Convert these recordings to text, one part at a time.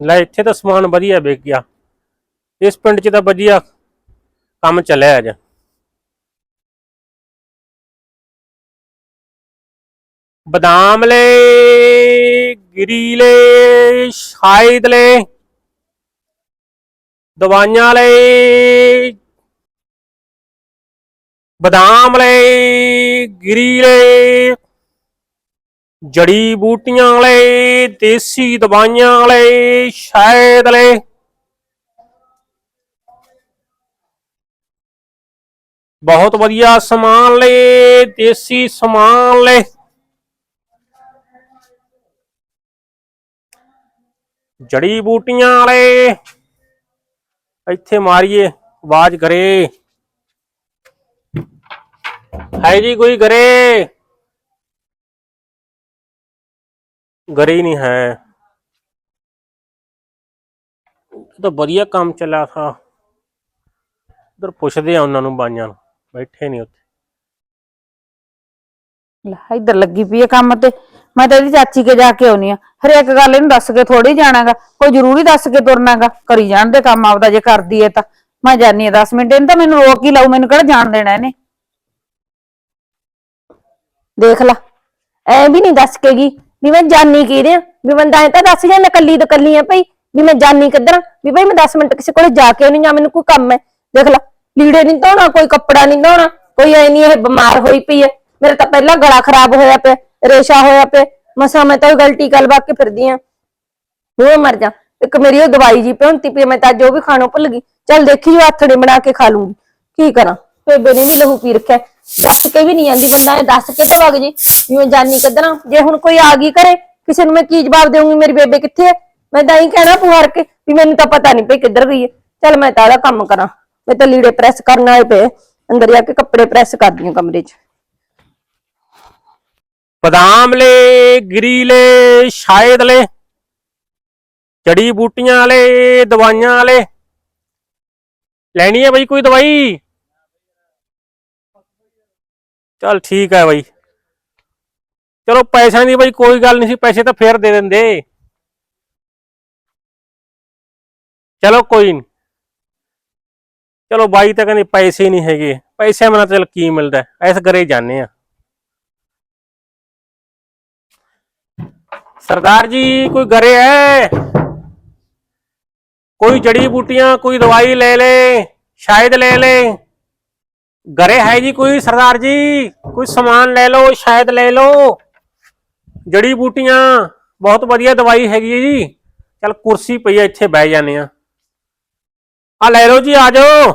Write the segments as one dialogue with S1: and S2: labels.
S1: ਲੈ ਇੱਥੇ ਤਾਂ ਸਮਾਨ ਵਧੀਆ ਵਿਕ ਗਿਆ। ਇਸ ਪਿੰਡ 'ਚ ਤਾਂ ਵਧੀਆ ਕੰਮ ਚੱਲਿਆ ਅੱਜ। ਬਦਾਮ ਲੈ, ਗਿਰੀ ਲੈ ਸ਼ਾਇਦ ਲੈ, ਦਵਾਈਆਂ ਲੈ, ਬਦਾਮ ਲੈ, ਗਿਰੀ ਲੈ ਜੜੀ ਬੂਟੀਆਂ ਵਾਲੇ, ਦੇਸੀ ਦਵਾਈਆਂ ਵਾਲੇ, ਸ਼ਾਇਦ ਲੈ। ਬਹੁਤ ਵਧੀਆ ਸਮਾਨ ਲੈ, ਦੇਸੀ ਸਮਾਨ ਲੈ। ਜੜੀ ਬੂਟੀਆਂ ਵਾਲੇ, ਇੱਥੇ ਮਾਰੀਏ, ਆਵਾਜ਼ ਕਰੇ। ਹੈ ਜੀ ਕੋਈ ਕਰੇ? ਘਰੇ ਹੀ ਨਹੀਂ ਹੈ। ਇਹ ਤਾਂ ਵਧੀਆ ਕੰਮ ਚੱਲਿਆ ਉਧਰ ਪੁੱਛਦੇ ਆ ਉਹਨਾਂ ਨੂੰ ਬਾਈਆਂ ਨੂੰ, ਬੈਠੇ ਨਹੀਂ ਉੱਥੇ।
S2: ਲੈ, ਇੱਧਰ ਲੱਗੀ ਪਈ ਹੈ ਕੰਮ ਤੇ। ਮੈਂ ਤਾਂ ਇਹਦੀ ਚਾਚੀ ਕੇ ਜਾ ਕੇ ਆਉਣੀ ਆ। ਹਰੇਕ ਗੱਲ ਇਹਨੂੰ ਦੱਸ ਕੇ ਥੋੜੀ ਜਾਣਾਗਾ। ਕੋਈ ਜ਼ਰੂਰੀ ਦੱਸ ਕੇ ਤੁਰਨਾਗਾ। ਕਰੀ ਜਾਣ ਦੇ ਕੰਮ ਆਪਦਾ ਜੇ ਕਰਦੀ ਹੈ ਤਾਂ। ਮੈਂ ਜਾਨੀ ਆ 10 ਮਿੰਟ, ਇਹਨੂੰ ਤਾਂ ਮੈਨੂੰ ਰੋਕ ਹੀ ਲਾਉ ਮੈਨੂੰ ਕਿਹੜਾ ਜਾਣ ਦੇਣਾ ਇਹਨੇ। ਦੇਖ ਲਾ। ਐ ਵੀ ਨਹੀਂ ਦੱਸ ਕੇਗੀ ਵੀ ਮੈਂ ਜਾਨੀ ਕਿਹਦੇ ਆ? ਵੀ ਬੰਦਾ ਐ ਤਾਂ ਦੱਸ ਜਾਂ ਮੈਂ ਕੱਲੀ ਤੋਂ ਕੱਲੀ ਆ ਭਈ, ਵੀ ਮੈਂ ਜਾਨੀ ਕਿੱਧਰ ਵੀ ਭਈ ਮੈਂ 10 ਮਿੰਟ ਕਿਸੇ ਕੋਲੇ ਜਾ ਕੇ ਆਉਣੀ ਜਾਂ ਮੈਨੂੰ ਕੋਈ ਕੰਮ ਹੈ। ਦੇਖ ਲਾ, ਲੀੜੇ ਨਹੀਂ ਧੋਣਾ, ਕੋਈ ਕੱਪੜਾ ਨਹੀਂ ਧੋਣਾ, ਕੋਈ ਐ ਨਹੀਂ ਇਹ ਬਿਮਾਰ ਹੋਈ ਪਈ ਹੈ। ਮੇਰਾ ਤਾਂ ਪਹਿਲਾਂ ਗਲਾ ਖਰਾਬ ਹੋਇਆ ਪਿਆ, ਰੇਸ਼ਾ ਹੋਇਆ ਪਿਆ। ਮਸਾ ਮੈਂ ਤਾਂ ਉਹ ਗਲਤੀ ਕਰ ਵਾ ਕੇ ਫਿਰਦੀ ਆ ਉਹ ਮਰ ਜਾ। ਇੱਕ ਮੇਰੀ ਉਹ ਦਵਾਈ ਜੀ ਪਹੁੰਤੀ ਪਈ ਮੈਂ ਤਾਂ ਅੱਜ ਉਹ ਵੀ ਖਾਣੋਂ ਭੁੱਲ ਗਈ। ਚੱਲ ਦੇਖੀ ਉਹ ਆਥੜੇ ਬਣਾ ਕੇ ਖਾ ਲੂੰਗੀ। ਕੀ ਕਰਾਂ? ਬੇਬੇ ਨੇ ਵੀ ਲਹੂ ਪੀ ਰੱਖਿਆ ਦੱਸ ਕੇ ਵੀ ਨਹੀਂ ਆਂਦੀ ਬੰਦਾ ਇਹ ਦੱਸ ਕੇ ਤਾਂ ਵਗ ਜੀ? ਵੀ ਮੈਂ ਜਾਨੀ ਕਦਰਾਂ ਜੇ ਹੁਣ ਕੋਈ ਆ ਗਈ ਘਰੇ, ਕਿਸੇ ਨੂੰ ਮੈਂ ਕੀ ਜਵਾਬ ਦੇਵਾਂਗੀ ਮੇਰੀ ਬੇਬੇ ਕਿੱਥੇ ਹੈ? ਮੈਂ ਤਾਂ ਹੀ ਕਹਿਣਾ ਪੁਹਾਰ ਕੇ ਵੀ ਮੈਨੂੰ ਤਾਂ ਪਤਾ ਨਹੀਂ ਪਈ ਕਿੱਧਰ ਗਈ ਹੈ। ਚੱਲ ਮੈਂ ਤਾਂ ਇਹਦਾ ਕੰਮ ਕਰਾਂ। ਮੈਂ ਤਾਂ ਲੀੜੇ ਪ੍ਰੈਸ ਕਰਨ ਆਏ ਪਏ। ਅੰਦਰ ਜਾ ਕੇ ਕੱਪੜੇ ਪ੍ਰੈਸ ਕਰਦੀ ਹਾਂ ਕਮਰੇ 'ਚ।
S1: ਬਦਾਮ ਲੈ, ਗਿਰੀ ਲੈ, ਸ਼ਾਇਦ ਲੈ, ਜੜੀ ਬੂਟੀਆਂ ਵਾਲੇ ਦਵਾਈਆਂ ਵਾਲੇ ਲੈਣੀ ਹੈ ਬਈ ਕੋਈ ਦਵਾਈ? ਚੱਲ ਠੀਕ ਹੈ ਬਾਈ। ਚਲੋ ਪੈਸਿਆਂ ਦੀ ਬਾਈ ਕੋਈ ਗੱਲ ਨਹੀਂ ਸੀ, ਪੈਸੇ ਤਾਂ ਫੇਰ ਦੇ ਦਿੰਦੇ। ਚਲੋ ਕੋਈ ਨਹੀਂ ਚਲੋ ਬਾਈ ਤਾਂ ਕਹਿੰਦੇ ਪੈਸੇ ਨਹੀਂ ਹੈਗੇ। ਪੈਸੇ ਮਨਾ ਚਲ ਕੀ ਮਿਲਦਾ ਐਸ ਘਰੇ ਜਾਣੇ ਆ ਸਰਦਾਰ ਜੀ, ਕੋਈ ਘਰੇ ਹੈ? ਕੋਈ ਜੜੀ ਬੂਟੀਆਂ, ਕੋਈ ਦਵਾਈ ਲੈ ਲੈ, ਸ਼ਾਇਦ ਲੈ ਲੈ। घरे है जी कोई सरदार जी कोई सामान ले लो शायद ले लो जड़ी बूटियां बहुत बढ़िया दवाई हैगी है जी चल कुर्सी पई है इत्थे बह जाने आ आ ले लो जी आ जाओ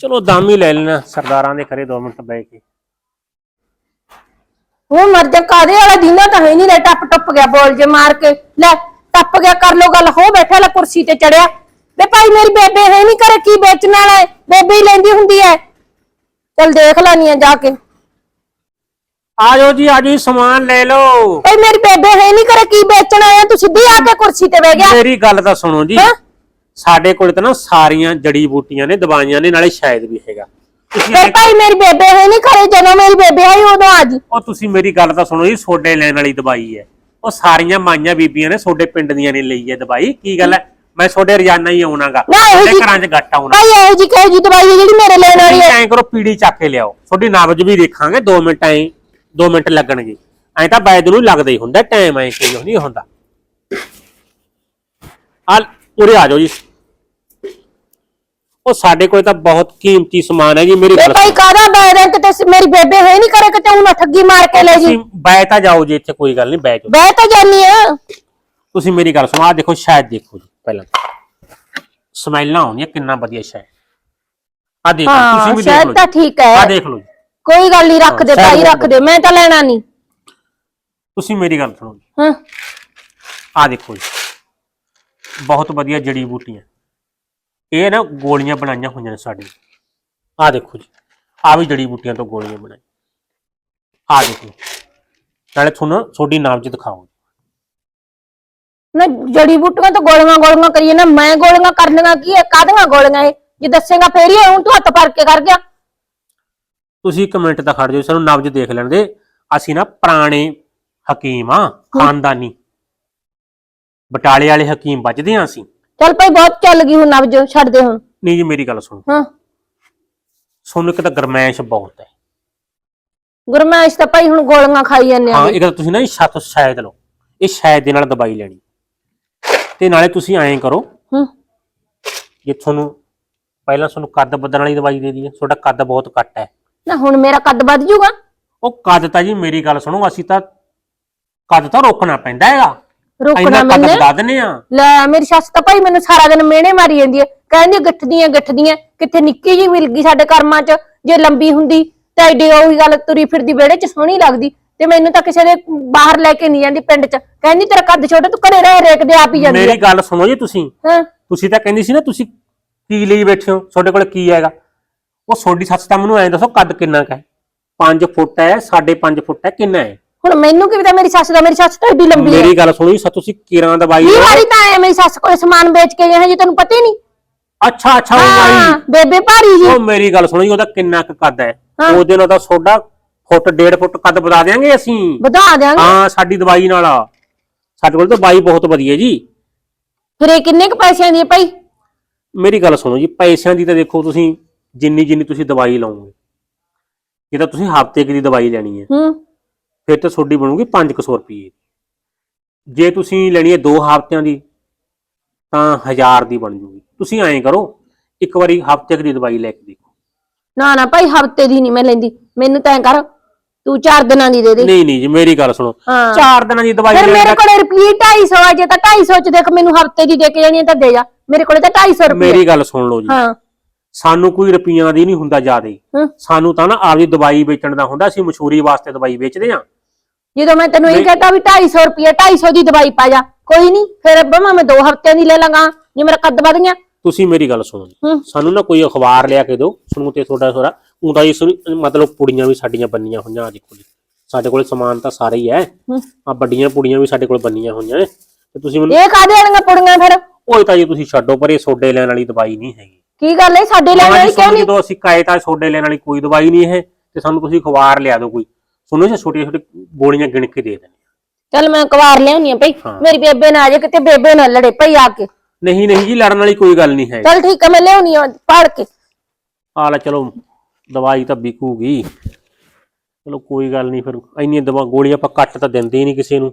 S1: चलो दम ही ले लेना सरदारां दे घरे दो मिनट बह के
S2: ਉਹ ਮਰ ਜਾ ਕਾਦੇ ਵਾਲਾ ਦਿਨਾ ਤਾਂ ਹੈ ਨਹੀਂ ਲੈ ਟੱਪ ਟੱਪ ਗਿਆ ਬੋਲ ਜੇ ਮਾਰ ਕੇ ਲੈ ਟੱਪ ਗਿਆ ਕਰ ਲੋ ਗੱਲ ਹੋ ਬੈਠਾ ਲੈ ਕੁਰਸੀ ਤੇ ਚੜਿਆ ਤੇ ਭਾਈ ਮੇਰੀ ਬੇਬੇ ਹੈ ਨਹੀਂ ਘਰੇ ਕੀ ਵੇਚਣ ਵਾਲਾ ਬੇਬੇ ਹੀ ਲੈਂਦੀ ਹੁੰਦੀ ਹੈ। ਚਲ ਦੇਖ ਲੈਣੀ ਆ ਜਾ ਕੇ।
S1: ਆ ਜਾਓ ਜੀ ਆ ਜੀ ਸਮਾਨ ਲੈ ਲਓ।
S2: ਭਾਈ ਮੇਰੀ ਬੇਬੇ ਹੈ ਨਹੀਂ ਘਰੇ ਕੀ ਵੇਚਣ ਆਇਆ? ਤੂੰ ਸਿੱਧੀ ਆ ਕੇ ਕੁਰਸੀ ਤੇ ਬਹਿ ਗਿਆ।
S1: ਮੇਰੀ ਗੱਲ ਤਾਂ ਸੁਣੋ ਜੀ। ਸਾਡੇ ਕੋਲ ਤਾਂ ਨਾ ਸਾਰੀਆਂ ਜੜੀ ਬੂਟੀਆਂ ਨੇ ਦਵਾਈਆਂ ਨੇ ਨਾਲੇ ਸ਼ਾਇਦ ਵੀ ਹੈਗਾ। ਤੁਸੀਂ
S2: ਤੇ ਭਾਈ ਮੇਰੀ ਬੇਬੇ ਹੈ ਨਹੀਂ ਘਰੇ ਜਦੋਂ ਮੇਰੀ ਬੇਬੇ ਆਈ ਉਦੋਂ ਆ ਜੀ
S1: ਉਹ ਤੁਸੀਂ ਮੇਰੀ ਗੱਲ ਤਾਂ ਸੁਣੋ ਜੀ ਸੋਡੇ ਲੈਣ ਵਾਲੀ ਦਵਾਈ ਹੈ। ਉਹ ਸਾਰੀਆਂ ਮਾਈਆਂ ਬੀਬੀਆਂ ਨੇ ਸੋਡੇ ਪਿੰਡ ਦੀਆਂ ਨੇ ਲਈ ਹੈ ਦਵਾਈ। ਕੀ ਗੱਲ ਹੈ? ਮੈਂ ਸੋਡੇ ਰੋਜ਼ਾਨਾ ਹੀ ਆਉਣਾਗਾ।
S2: ਨਾ ਇਹੋ
S1: ਤੁਹਾਡੇ
S2: ਜੀ
S1: ਘਰਾਂ 'ਚ ਗੱਟ ਆਉਣਾ।
S2: ਭਾਈ ਇਹੋ ਜੀ ਕਹੇ ਜੀ ਦਵਾਈ ਹੈ ਜਿਹੜੀ ਮੇਰੇ ਲੈਣ ਵਾਲੀ
S1: ਤੁਸੀਂ
S2: ਹੈ
S1: ਐਂ ਕਰੋ ਪੀੜੀ ਚੱਕ ਕੇ ਲਿਆਓ। ਤੁਹਾਡੀ ਨਬਜ ਵੀ ਦੇਖਾਂਗੇ 2 ਮਿੰਟ ਐਂ 2 ਮਿੰਟ ਲੱਗਣਗੇ। ਐਂ ਤਾਂ ਬੈਦ ਨੂੰ ਲੱਗਦਾ ਹੀ ਹੁੰਦਾ ਟਾਈਮ ਐਂ ਕੋਈ ਨਹੀਂ ਹੁੰਦਾ। ਆ ਉਰੇ ਆ ਜਾਓ ਜੀ। ਉਹ ਸਾਡੇ ਕੋਲ ਤਾਂ ਬਹੁਤ ਕੀਮਤੀ ਸਮਾਨ ਹੈ ਜੀ ਮੇਰੀ ਗੱਲ
S2: ਭਾਈ ਕਾਹਦਾ ਬੈਰਾਂ ਕਿਤੇ ਸ- ਮੇਰੀ ਬੇਬੇ ਹੈ ਨਹੀਂ ਕਰੇ ਕਿਤੇ ਉਹਨਾਂ ਠੱਗੀ ਮਾਰ ਕੇ ਲੈ ਜੀ।
S1: ਤੁਸੀਂ ਬੈ ਤਾਂ ਜਾਓ ਜੀ ਇੱਥੇ ਕੋਈ ਗੱਲ ਨਹੀਂ ਬੈ ਜਾਓ।
S2: ਬਹਿ ਤਾਂ ਜਾਨੀ ਆ।
S1: ਤੁਸੀਂ ਮੇਰੀ ਗੱਲ ਸੁਣੋ ਆ ਦੇਖੋ ਸ਼ਾਇਦ ਦੇਖੋ ਜੀ। ਪਹਿਲਾਂ। ਸਮੈਲਾਂ ਆਉਂਦੀਆਂ ਕਿੰਨਾ ਵਧੀਆ ਸ਼ਾਇਦ ਆ ਦੇਖੋ
S2: ਹਾਂ
S1: ਤੁਸੀਂ ਵੀ ਦੇਖ
S2: ਸ਼ਾਇਦ
S1: ਲਓ
S2: ਤਾਂ ਠੀਕ ਹੈ।
S1: ਆ ਦੇਖ ਲਓ ਜੀ।
S2: ਕੋਈ ਗੱਲ ਨਹੀਂ ਰੱਖ ਦੇ
S1: ਹਾਂ,
S2: ਭਾਈ ਰੱਖ ਦੇ ਮੈਂ ਤਾਂ ਲੈਣਾ ਨਹੀਂ
S1: ਤੁਸੀਂ ਮੇਰੀ ਗੱਲ ਸੁਣੋ ਜੀ।
S2: ਹਾਂ।
S1: ਆ ਦੇਖੋ ਜੀ। ਬਹੁਤ ਵਧੀਆ ਜੜੀ ਬੂਟੀਆਂ। ਇਹ ਨਾ ਗੋਲੀਆਂ ਬਣਾਈਆਂ ਹੋਈਆਂ ਨੇ ਸਾਡੇ। ਆ ਦੇਖੋ ਜੀ। ਆ ਵੀ ਜੜੀ ਬੂਟੀਆਂ ਤੋਂ ਗੋਲੀਆਂ ਬਣਾਈ ਆ ਦੇਖੋ। ਨਾਲੇ ਤੁਹਾਨੂੰ ਤੁਹਾਡੀ ਨਾਮ ਚ ਦਿਖਾਓ
S2: ਨਾ ਜੜੀ ਬੂਟੀਆਂ ਤਾਂ ਗੋਲੀਆਂ ਗੋਲੀਆਂ ਕਰੀਏ ਨਾ ਮੈਂ ਗੋਲੀਆਂ ਕਰਨੀਆਂ ਕੀ ਹੈ? ਕਾਹਦੀਆਂ ਗੋਲੀਆਂ ਇਹ? ਜੇ ਦੱਸੇਗਾ ਫੇਰ ਹੀ ਹੁਣ ਤੂੰ ਹੱਥ ਭਰ ਕੇ ਕਰ ਗਿਆ
S1: ਤੁਸੀਂ ਇੱਕ ਮਿੰਟ ਤਾਂ ਖੜ ਜਾਓ ਸਾਨੂੰ ਨਬਜ ਦੇਖ ਲੈਣ ਦੇ। ਅਸੀਂ ਨਾ ਪੁਰਾਣੇ ਹਕੀਮ ਆ ਖਾਨਦਾਨੀ। ਬਟਾਲੇ ਵਾਲੇ ਹਕੀਮ ਵੱਜਦੇ ਆ ਅਸੀਂ।
S2: ਚੱਲ ਭਾਈ ਬਹੁਤ ਚੱਲ ਗਈ ਹੁਣ ਨਬਜ ਛੱਡ ਦੇ ਹੁਣ।
S1: ਨਹੀਂ ਜੀ ਮੇਰੀ ਗੱਲ ਸੁਣੋ।
S2: ਹਾਂ।
S1: ਤੁਹਾਨੂੰ ਇੱਕ ਤਾਂ ਗਰਮੈਸ਼ ਬਹੁਤ ਹੈ।
S2: ਗੁਰਮੈਸ਼ ਤਾਂ ਭਾਈ ਹੁਣ ਗੋਲੀਆਂ ਖਾਈ ਜਾਂਦੇ
S1: ਹਾਂ
S2: ਆ
S1: ਇੱਕ ਤਾਂ ਤੁਸੀਂ ਨਾ ਇਹ ਛੱਤ ਸ਼ਾਇਦ ਲਓ। ਇਹ ਸ਼ਾਇਦ ਦੇ ਨਾਲ ਦਵਾਈ ਲੈਣੀ। ਤੇ ਨਾਲੇ ਤੁਸੀਂ ਐਂ ਕਰੋ।
S2: ਹੂੰ।
S1: ਜੇ ਤੁਹਾਨੂੰ ਪਹਿਲਾਂ ਤੁਹਾਨੂੰ ਕੱਦ ਵਧਣ ਵਾਲੀ ਦਵਾਈ ਦੇ ਦਈਏ ਤੁਹਾਡਾ ਕੱਦ ਬਹੁਤ ਘੱਟ ਹੈ।
S2: ਨਾ ਹੁਣ ਮੇਰਾ ਕੱਦ ਵੱਧ ਜਾਊਗਾ
S1: ਉਹ ਕੱਦ ਤਾਂ ਜੀ ਮੇਰੀ ਗੱਲ ਸੁਣੋ ਅਸੀਂ ਤਾਂ ਕੱਦ ਤਾਂ ਰੋਕਣਾ ਪੈਂਦਾ ਹੈਗਾ।
S2: ਰੋਕਣਾ
S1: ਕੱਦ
S2: ਮੈਨੇ?
S1: ਵਧਾ ਆ।
S2: ਲੈ ਮੇਰੀ ਸੱਸ ਤਾਂ ਭਾਈ ਮੈਨੂੰ ਸਾਰਾ ਦਿਨ ਮਿਹਣੇ ਮਾਰੀ ਜਾਂਦੀ ਹੈ। ਕਹਿੰਦੀ ਗਿੱਠਦੀਆਂ ਗਿੱਠਦੀਆਂ ਕਿੱਥੇ ਨਿੱਕੀ ਜੀ ਮਿਲ ਗਈ ਸਾਡੇ ਕਰਮਾਂ 'ਚ ਜੇ ਲੰਬੀ ਹੁੰਦੀ ਤਾਂ ਐਡੀ ਉਹੀ ਗੱਲ ਤੁਰੀ ਫਿਰਦੀ ਵਿਹੜੇ 'ਚ ਸੋਹਣੀ ਲੱਗਦੀ। ਤੇ ਮੈਨੂੰ ਤਾਂ ਕਿਸੇ ਦੇ ਬਾਹਰ ਲੈ ਕੇ ਨਹੀਂ ਜਾਂਦੀ ਪਿੰਡ 'ਚ। ਕਹਿੰਦੀ ਤੇਰਾ ਕੱਦ ਛੋਟਾ ਤੂੰ ਘਰੇ ਰਹਿ ਰੇਕਦੇ ਆਪ ਹੀ ਜਾਂਦੀ ਹੈ
S1: ਮੇਰੀ ਗੱਲ ਸੁਣੋ ਜੀ ਤੁਸੀਂ।
S2: ਹਾਂ।
S1: ਤੁਸੀਂ ਤਾਂ ਕਹਿੰਦੀ ਸੀ ਨਾ ਤੁਸੀਂ ਕੀ ਲਈ ਬੈਠੇ ਹੋ? ਤੁਹਾਡੇ ਕੋਲ ਕੀ ਹੈਗਾ? ਉਹ ਤੁਹਾਡੀ ਸੱਸ ਤਾਂ ਮੈਨੂੰ ਐਂ ਦੱਸੋ ਕੱਦ ਕਿੰਨਾ ਕੁ ਹੈ? 5 ਫੁੱਟ ਹੈ 5.5 ਫੁੱਟ ਹੈ ਕਿੰਨਾ ਹੈ?
S2: ਹੁਣ ਮੈਨੂੰ ਕੀ ਪਤਾ ਮੇਰੀ ਸੱਸ ਦਾ ਮੇਰੀ ਸੱਸ ਤਾਂ ਐਡੀ ਲੰਬੀ ਹੈ।
S1: ਮੇਰੀ ਗੱਲ ਸੁਣੋ ਜੀ ਸੱਚ ਤੁਸੀਂ ਕਿਰਾਂ ਦਵਾਈ
S2: ਵੀਹ। ਵਾਰੀ ਤਾਂ ਆਇਆ ਮੇਰੀ ਸੱਸ ਕੋਲ ਸਮਾਨ ਵੇਚ ਕੇ ਗਏ ਜੀ ਤੈਨੂੰ ਪਤਾ ਹੀ ਨਹੀਂ।
S1: ਅੱਛਾ ਅੱਛਾ ਉਹ
S2: ਹਾਂ
S1: ਬਾਈ।
S2: ਬੇਬੇ ਭਾਰੀ ਜੀ
S1: ਉਹ ਮੇਰੀ ਗੱਲ ਸੁਣੋ ਜੀ ਉਹਦਾ ਕਿੰਨਾ ਕੁ ਕੱਦ ਹੈ?
S2: ਹਾਂ।
S1: ਉਹਦੇ ਨਾਲ ਤਾਂ ਤੁਹਾਡਾ ਫੁੱਟ ਡੇਢ ਫੁੱਟ ਕੱਦ ਵਧਾ ਦੇਾਂਗੇ ਅਸੀਂ।
S2: ਵਧਾ ਦਿਆਂਗੇ?
S1: ਹਾਂ ਸਾਡੀ ਦਵਾਈ ਨਾਲ ਸਾਡੇ ਕੋਲ ਤਾਂ ਦਵਾਈ ਬਹੁਤ ਵਧੀਆ ਜੀ।
S2: ਫਿਰ ਇਹ ਕਿੰਨੇ ਕੁ ਪੈਸਿਆਂ ਦੀ ਹੈ ਭਾਈ?
S1: ਮੇਰੀ ਗੱਲ ਸੁਣੋ ਜੀ ਪੈਸਿਆਂ ਦੀ ਤਾਂ ਦੇਖੋ ਤੁਸੀਂ ਜਿੰਨੀ ਜਿੰਨੀ ਤੁਸੀਂ ਦਵਾਈ ਲਾਓਗੇ। ਜੇ ਤਾਂ ਤੁਸੀਂ ਹਫ਼ਤੇ ਦੀ ਦਵਾਈ ਲੈਣੀ ਹੈ।
S2: ਹੂੰ।
S1: ਫਿਰ ਤਾਂ ਤੁਹਾਡੀ ਬਣੂਗੀ 500 ਰੁਪਏ ਜੇ ਤੁਸੀਂ ਲੈਣੀ ਹੈ 2 ਹਫ਼ਤਿਆਂ ਦੀ ਤਾਂ 1000 ਦੀ ਬਣ ਜੂਗੀ। ਤੁਸੀਂ ਐਂ ਕਰੋ ਇੱਕ ਵਾਰੀ ਹਫ਼ਤੇ ਕੁ ਦੀ ਦਵਾਈ ਲੈ ਕੇ ਦੇਖੋ।
S2: ਨਾ ਨਾ ਭਾਈ ਹਫ਼ਤੇ ਦੀ ਨਹੀਂ ਮੈਂ ਲੈਂਦੀ। ਮੈਨੂੰ ਤਾਂ ਐਂ ਕਰ ਤੂੰ 4 ਦਿਨਾਂ ਦੀ ਦੇ ਦੇ।
S1: ਨਹੀਂ ਨਹੀਂ ਜੀ ਮੇਰੀ ਗੱਲ ਸੁਣੋ।
S2: ਹਾਂ।
S1: ਚਾਰ ਦਿਨਾਂ ਦੀ ਦਵਾਈ
S2: ਫਿਰ
S1: ਲੈਣ
S2: ਮੇਰੇ
S1: ਦਾ
S2: ਕੋਲੇ ਰੁਪਏ 250 ਆ ਜੇ ਤਾਂ 250 ਚ ਦੇਖ ਮੈਨੂੰ ਹਫ਼ਤੇ ਦੀ ਦੇ ਕੇ ਜਾਣੀ ਤਾਂ ਦੇ ਜਾ। ਮੇਰੇ ਕੋਲੇ ਤਾਂ 250 ਰੁਪਏ
S1: ਮੇਰੀ ਗੱਲ ਸੁਣ ਲਓ ਜੀ।
S2: ਹਾਂ।
S1: ਸਾਨੂੰ ਕੋਈ ਰੁਪਈਆਂ ਦੀ ਨਹੀਂ ਹੁੰਦਾ ਜ਼ਿਆਦੇ।
S2: ਹੂੰ।
S1: ਸਾਨੂੰ ਤਾਂ ਨਾ ਆਪਦੀ ਦਵਾਈ ਵੇਚਣ ਦਾ ਹੁੰਦਾ ਅਸੀਂ ਮਸ਼ਹੂਰੀ ਵਾਸਤੇ ਦਵਾਈ ਵੇਚਦੇ ਆ
S2: ਜਦੋਂ ਮੈਂ ਤੈਨੂੰ ਇਹ
S1: ਨਹੀਂ।
S2: ਕਹਤਾ ਵੀ 250 ਰੁਪਏ 250 ਦੀ ਦਵਾਈ ਪਾ ਜਾ ਕੋਈ ਨਹੀਂ ਫਿਰ ਬਮਾ ਮੈਂ 2 ਹਫ਼ਤਿਆਂ ਦੀ ਲੈ ਲਾਂਗਾ ਜੇ ਮੇਰਾ ਕੱਦ ਵੱਧ ਗਿਆ।
S1: ਤੁਸੀਂ ਮੇਰੀ ਗੱਲ ਸੁਣੋ ਜੀ।
S2: ਹੂੰ।
S1: ਸਾਨੂੰ ਨਾ ਕੋਈ ਅਖਬਾਰ ਲਿਆ ਕੇ ਦਿਓ ਸਾਨੂੰ ਤੇ ਤੁਹਾਡਾ ਥੋੜਾ ਉਹਦਾ ਇਸ ਮਤਲਬ ਪੁੜੀਆਂ ਵੀ ਸਾਡੀਆਂ ਬੰਨੀਆਂ ਹੋਈਆਂ ਅੱਜ ਕੋਲ ਸਾਡੇ ਕੋਲ ਸਮਾਨ ਤਾਂ ਸਾਰਾ ਹੀ ਹੈ।
S2: ਹੂੰ।
S1: ਆ ਵੱਡੀਆਂ ਪੁੜੀਆਂ ਵੀ ਸਾਡੇ ਕੋਲ ਬੰਨੀਆਂ ਹੋਈਆਂ ਨੇ। ਤੇ ਤੁਸੀਂ ਮੈਨੂੰ
S2: ਇਹ ਕਾਹਦੇ ਵਾਲੀਆਂ ਪੁੜੀਆਂ ਫਿਰ?
S1: ਉਹ ਤਾਂ ਜੀ ਤੁਸੀਂ ਛੱਡੋ ਪਰ ਇਹ ਸੋਡੇ ਲੈਣ ਵਾਲੀ ਦਵਾਈ ਨਹੀਂ ਹੈਗੀ।
S2: ਕੀ ਗੱਲ ਹੈ? ਸਾਡੇ ਲੈਣ ਵਾਲੀ ਕਿਉਂ ਨਹੀਂ?
S1: ਜਦੋਂ ਅਸੀਂ ਕਾਇ ਤਾਂ ਸੋਡੇ ਲੈਣ ਵਾਲੀ ਕੋਈ ਦਵਾਈ ਨਹੀਂ ਹੈ ਤੇ ਸਾਨੂੰ ਤੁਸੀਂ ਅਖਬਾਰ ਲਿਆ ਦਿਓ ਕੋਈ। ਸੁਣੋ ਜੀ ਛੋਟੀਆਂ ਛੋਟੀਆਂ ਗੋਲੀਆਂ ਗਿਣ ਕੇ ਦੇ ਦੇਣੇ
S2: ਚੱਲ ਮੈਂ ਕਵਾਰ ਲਿਆਉਣੀ ਆ ਭਈ।
S1: ਹਾਂ।
S2: ਮੇਰੀ ਬੇਬੇ ਨਾ ਆ ਜਾ ਕਿਤੇ ਬੇਬੇ ਨਾਲ ਲੜੇ ਭਈ ਆ ਕੇ।
S1: ਨਹੀਂ ਨਹੀਂ ਜੀ ਲੜਨ ਵਾਲੀ ਕੋਈ ਗੱਲ ਨਹੀਂ ਹੈ।
S2: ਚੱਲ ਠੀਕ ਆ ਮੈਂ ਲਿਆਉਣੀ ਆ ਪੜ ਕੇ।
S1: ਆ ਲੈ ਚਲੋ। ਦਵਾਈ ਤਾਂ ਵਿਕੂਗੀ। ਚਲੋ ਕੋਈ ਗੱਲ ਨਹੀਂ, ਫਿਰ ਇੰਨੀਆਂ ਦਵਾ, ਗੋਲੀਆਂ ਆਪਾਂ ਕੱਟ ਤਾਂ ਦਿੰਦੇ ਹੀ ਨਹੀਂ ਕਿਸੇ ਨੂੰ।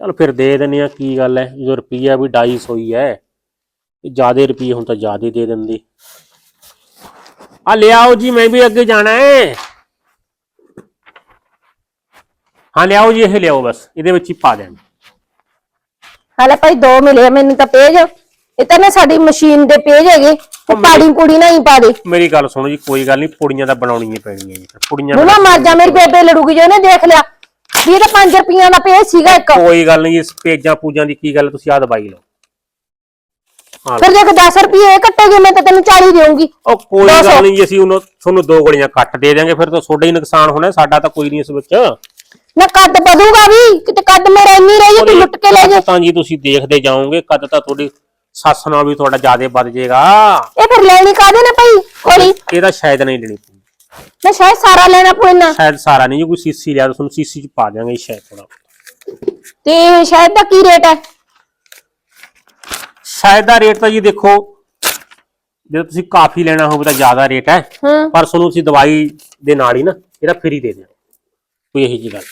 S1: ਚਲ ਫਿਰ ਦੇ ਦਿੰਦੇ ਆ ਕੀ ਗੱਲ ਹੈ? ਜੋ ਰੁਪਈਆ ਵੀ 250 ਹੀ ਹੈ ਜਿਆਦੇ ਰੁਪਈਏ ਹੁਣ ਤਾਂ ਜਿਆਦੇ ਦੇ ਦਿੰਦੇ। ਆ ਲਿਆਓ ਜੀ, ਮੈਂ ਵੀ ਅੱਗੇ ਜਾਣਾ ਹੈ। ਹਾਂ, ਲਿਆਓ ਜੀ, ਇਹ ਲਿਆਓ ਬਸ, ਇਹਦੇ ਵਿੱਚ ਹੀ ਪਾ ਦੇਣ।
S2: ਹਾਲੇ ਭਾਈ ਦੋ ਮਿਲੇ ਮੈਨੂੰ ਤਾਂ ਪੇਜ। ਇਹ ਤਾਂ ਨਾ ਸਾਡੀ ਮਸ਼ੀਨ ਦੇ ਪੇਜ ਹੈਗੇ ਉਹ ਪਾੜੀ ਪੂੜੀ ਨਾ ਹੀ ਪਾ ਦੇ।
S1: ਮੇਰੀ ਗੱਲ ਸੁਣੋ ਜੀ ਕੋਈ ਗੱਲ ਨਹੀਂ ਪੁੜੀਆਂ ਤਾਂ ਬਣਾਉਣੀਆਂ ਪੈਣੀਆਂ ਜੀ ਫਿਰ ਪੁੜੀਆਂ
S2: ਹੁਣ ਮਰ ਜਾ ਮੇਰੀ ਬੇਬੇ ਲੜੂਗੀ ਜੇ ਉਹਨੇ ਦੇਖ ਲਿਆ। ਵੀ ਇਹ ਤਾਂ 5 ਰੁਪਈਆਂ ਦਾ ਪੇਜ ਸੀਗਾ ਇੱਕ।
S1: ਕੋਈ ਗੱਲ ਨਹੀਂ ਇਸ ਪੇਜਾਂ ਪੂਜਾਂ ਦੀ ਕੀ ਗੱਲ ਤੁਸੀਂ ਆ ਦਵਾਈ ਲਓ। ਹਾਂ
S2: ਫਿਰ ਦੇਖ 10 ਰੁਪਏ ਇਹ ਕੱਟੇਗੇ ਮੈਂ ਤਾਂ ਤੈਨੂੰ 40 ਦੇਵਾਂਗੀ
S1: ਉਹ ਕੋਈ। ਗੱਲ ਨਹੀਂ ਜੀ ਅਸੀਂ ਉਹਨੂੰ ਤੁਹਾਨੂੰ ਦੋ ਗੋਲੀਆਂ ਕੱਟ ਦੇ ਦਿਆਂਗੇ ਫਿਰ ਤਾਂ ਤੁਹਾਡਾ ਹੀ ਨੁਕਸਾਨ ਹੋਣਾ ਸਾਡਾ ਤਾਂ ਕੋਈ ਨਹੀਂ ਇਸ ਵਿੱਚ।
S2: ਨਾ ਕੱਦ ਵਧੂਗਾ ਵੀ ਕਿਤੇ ਕੱਦ ਮੇਰਾ ਇੰਨੀ ਰਹੀ ਤੂੰ ਲੁੱਟ ਕੇ ਲੈ ਜਾ।
S1: ਤਾਂ ਜੀ ਤੁਸੀਂ ਦੇਖਦੇ ਜਾਓਗੇ ਕਦ ਤਾਂ ਤੁਹਾਡੀ ਸੱਸ ਨਾਲ ਵੀ ਤੁਹਾਡਾ ਜ਼ਿਆਦਾ ਵੱਧ ਜਾਏਗਾ
S2: ਇਹ ਫਿਰ ਲੈਣੀ ਕਾਦੇ ਨਾ ਭਾਈ? ਕੋਲੀ
S1: ਇਹਦਾ ਸ਼ਾਇਦ ਨਹੀਂ ਲੈਣੀ ਪਊ।
S2: ਮੈਂ ਸ਼ਾਇਦ ਸਾਰਾ ਲੈਣਾ ਪਊਣਾ
S1: ਸ਼ਾਇਦ ਸਾਰਾ ਨਹੀਂ ਜੀ ਕੋਈ ਸੀਸੀ ਲਿਆ ਤੁਹਾਨੂੰ ਸੀਸੀ ਚ ਪਾ ਦਿਆਂਗੇ ਸ਼ਾਇਦ ਥੋੜਾ
S2: ਤੇ ਸ਼ਾਇਦ ਦਾ ਕੀ ਰੇਟ ਹੈ?
S1: ਸ਼ਾਇਦ ਦਾ ਰੇਟ ਤਾਂ ਜੀ ਦੇਖੋ ਜੇ ਤੁਸੀਂ ਕਾਫੀ ਲੈਣਾ ਹੋਵੇ ਤਾਂ ਜ਼ਿਆਦਾ ਰੇਟ ਹੈ।
S2: ਹਾਂ।
S1: ਪਰ ਤੁਹਾਨੂੰ ਅਸੀਂ ਦਵਾਈ ਦੇ ਨਾਲ ਹੀ ਨਾ ਇਹਦਾ ਫ੍ਰੀ ਦੇ ਦਿਆਂਗੇ ਕੋਈ ਇਹੀ ਜੀ ਗੱਲ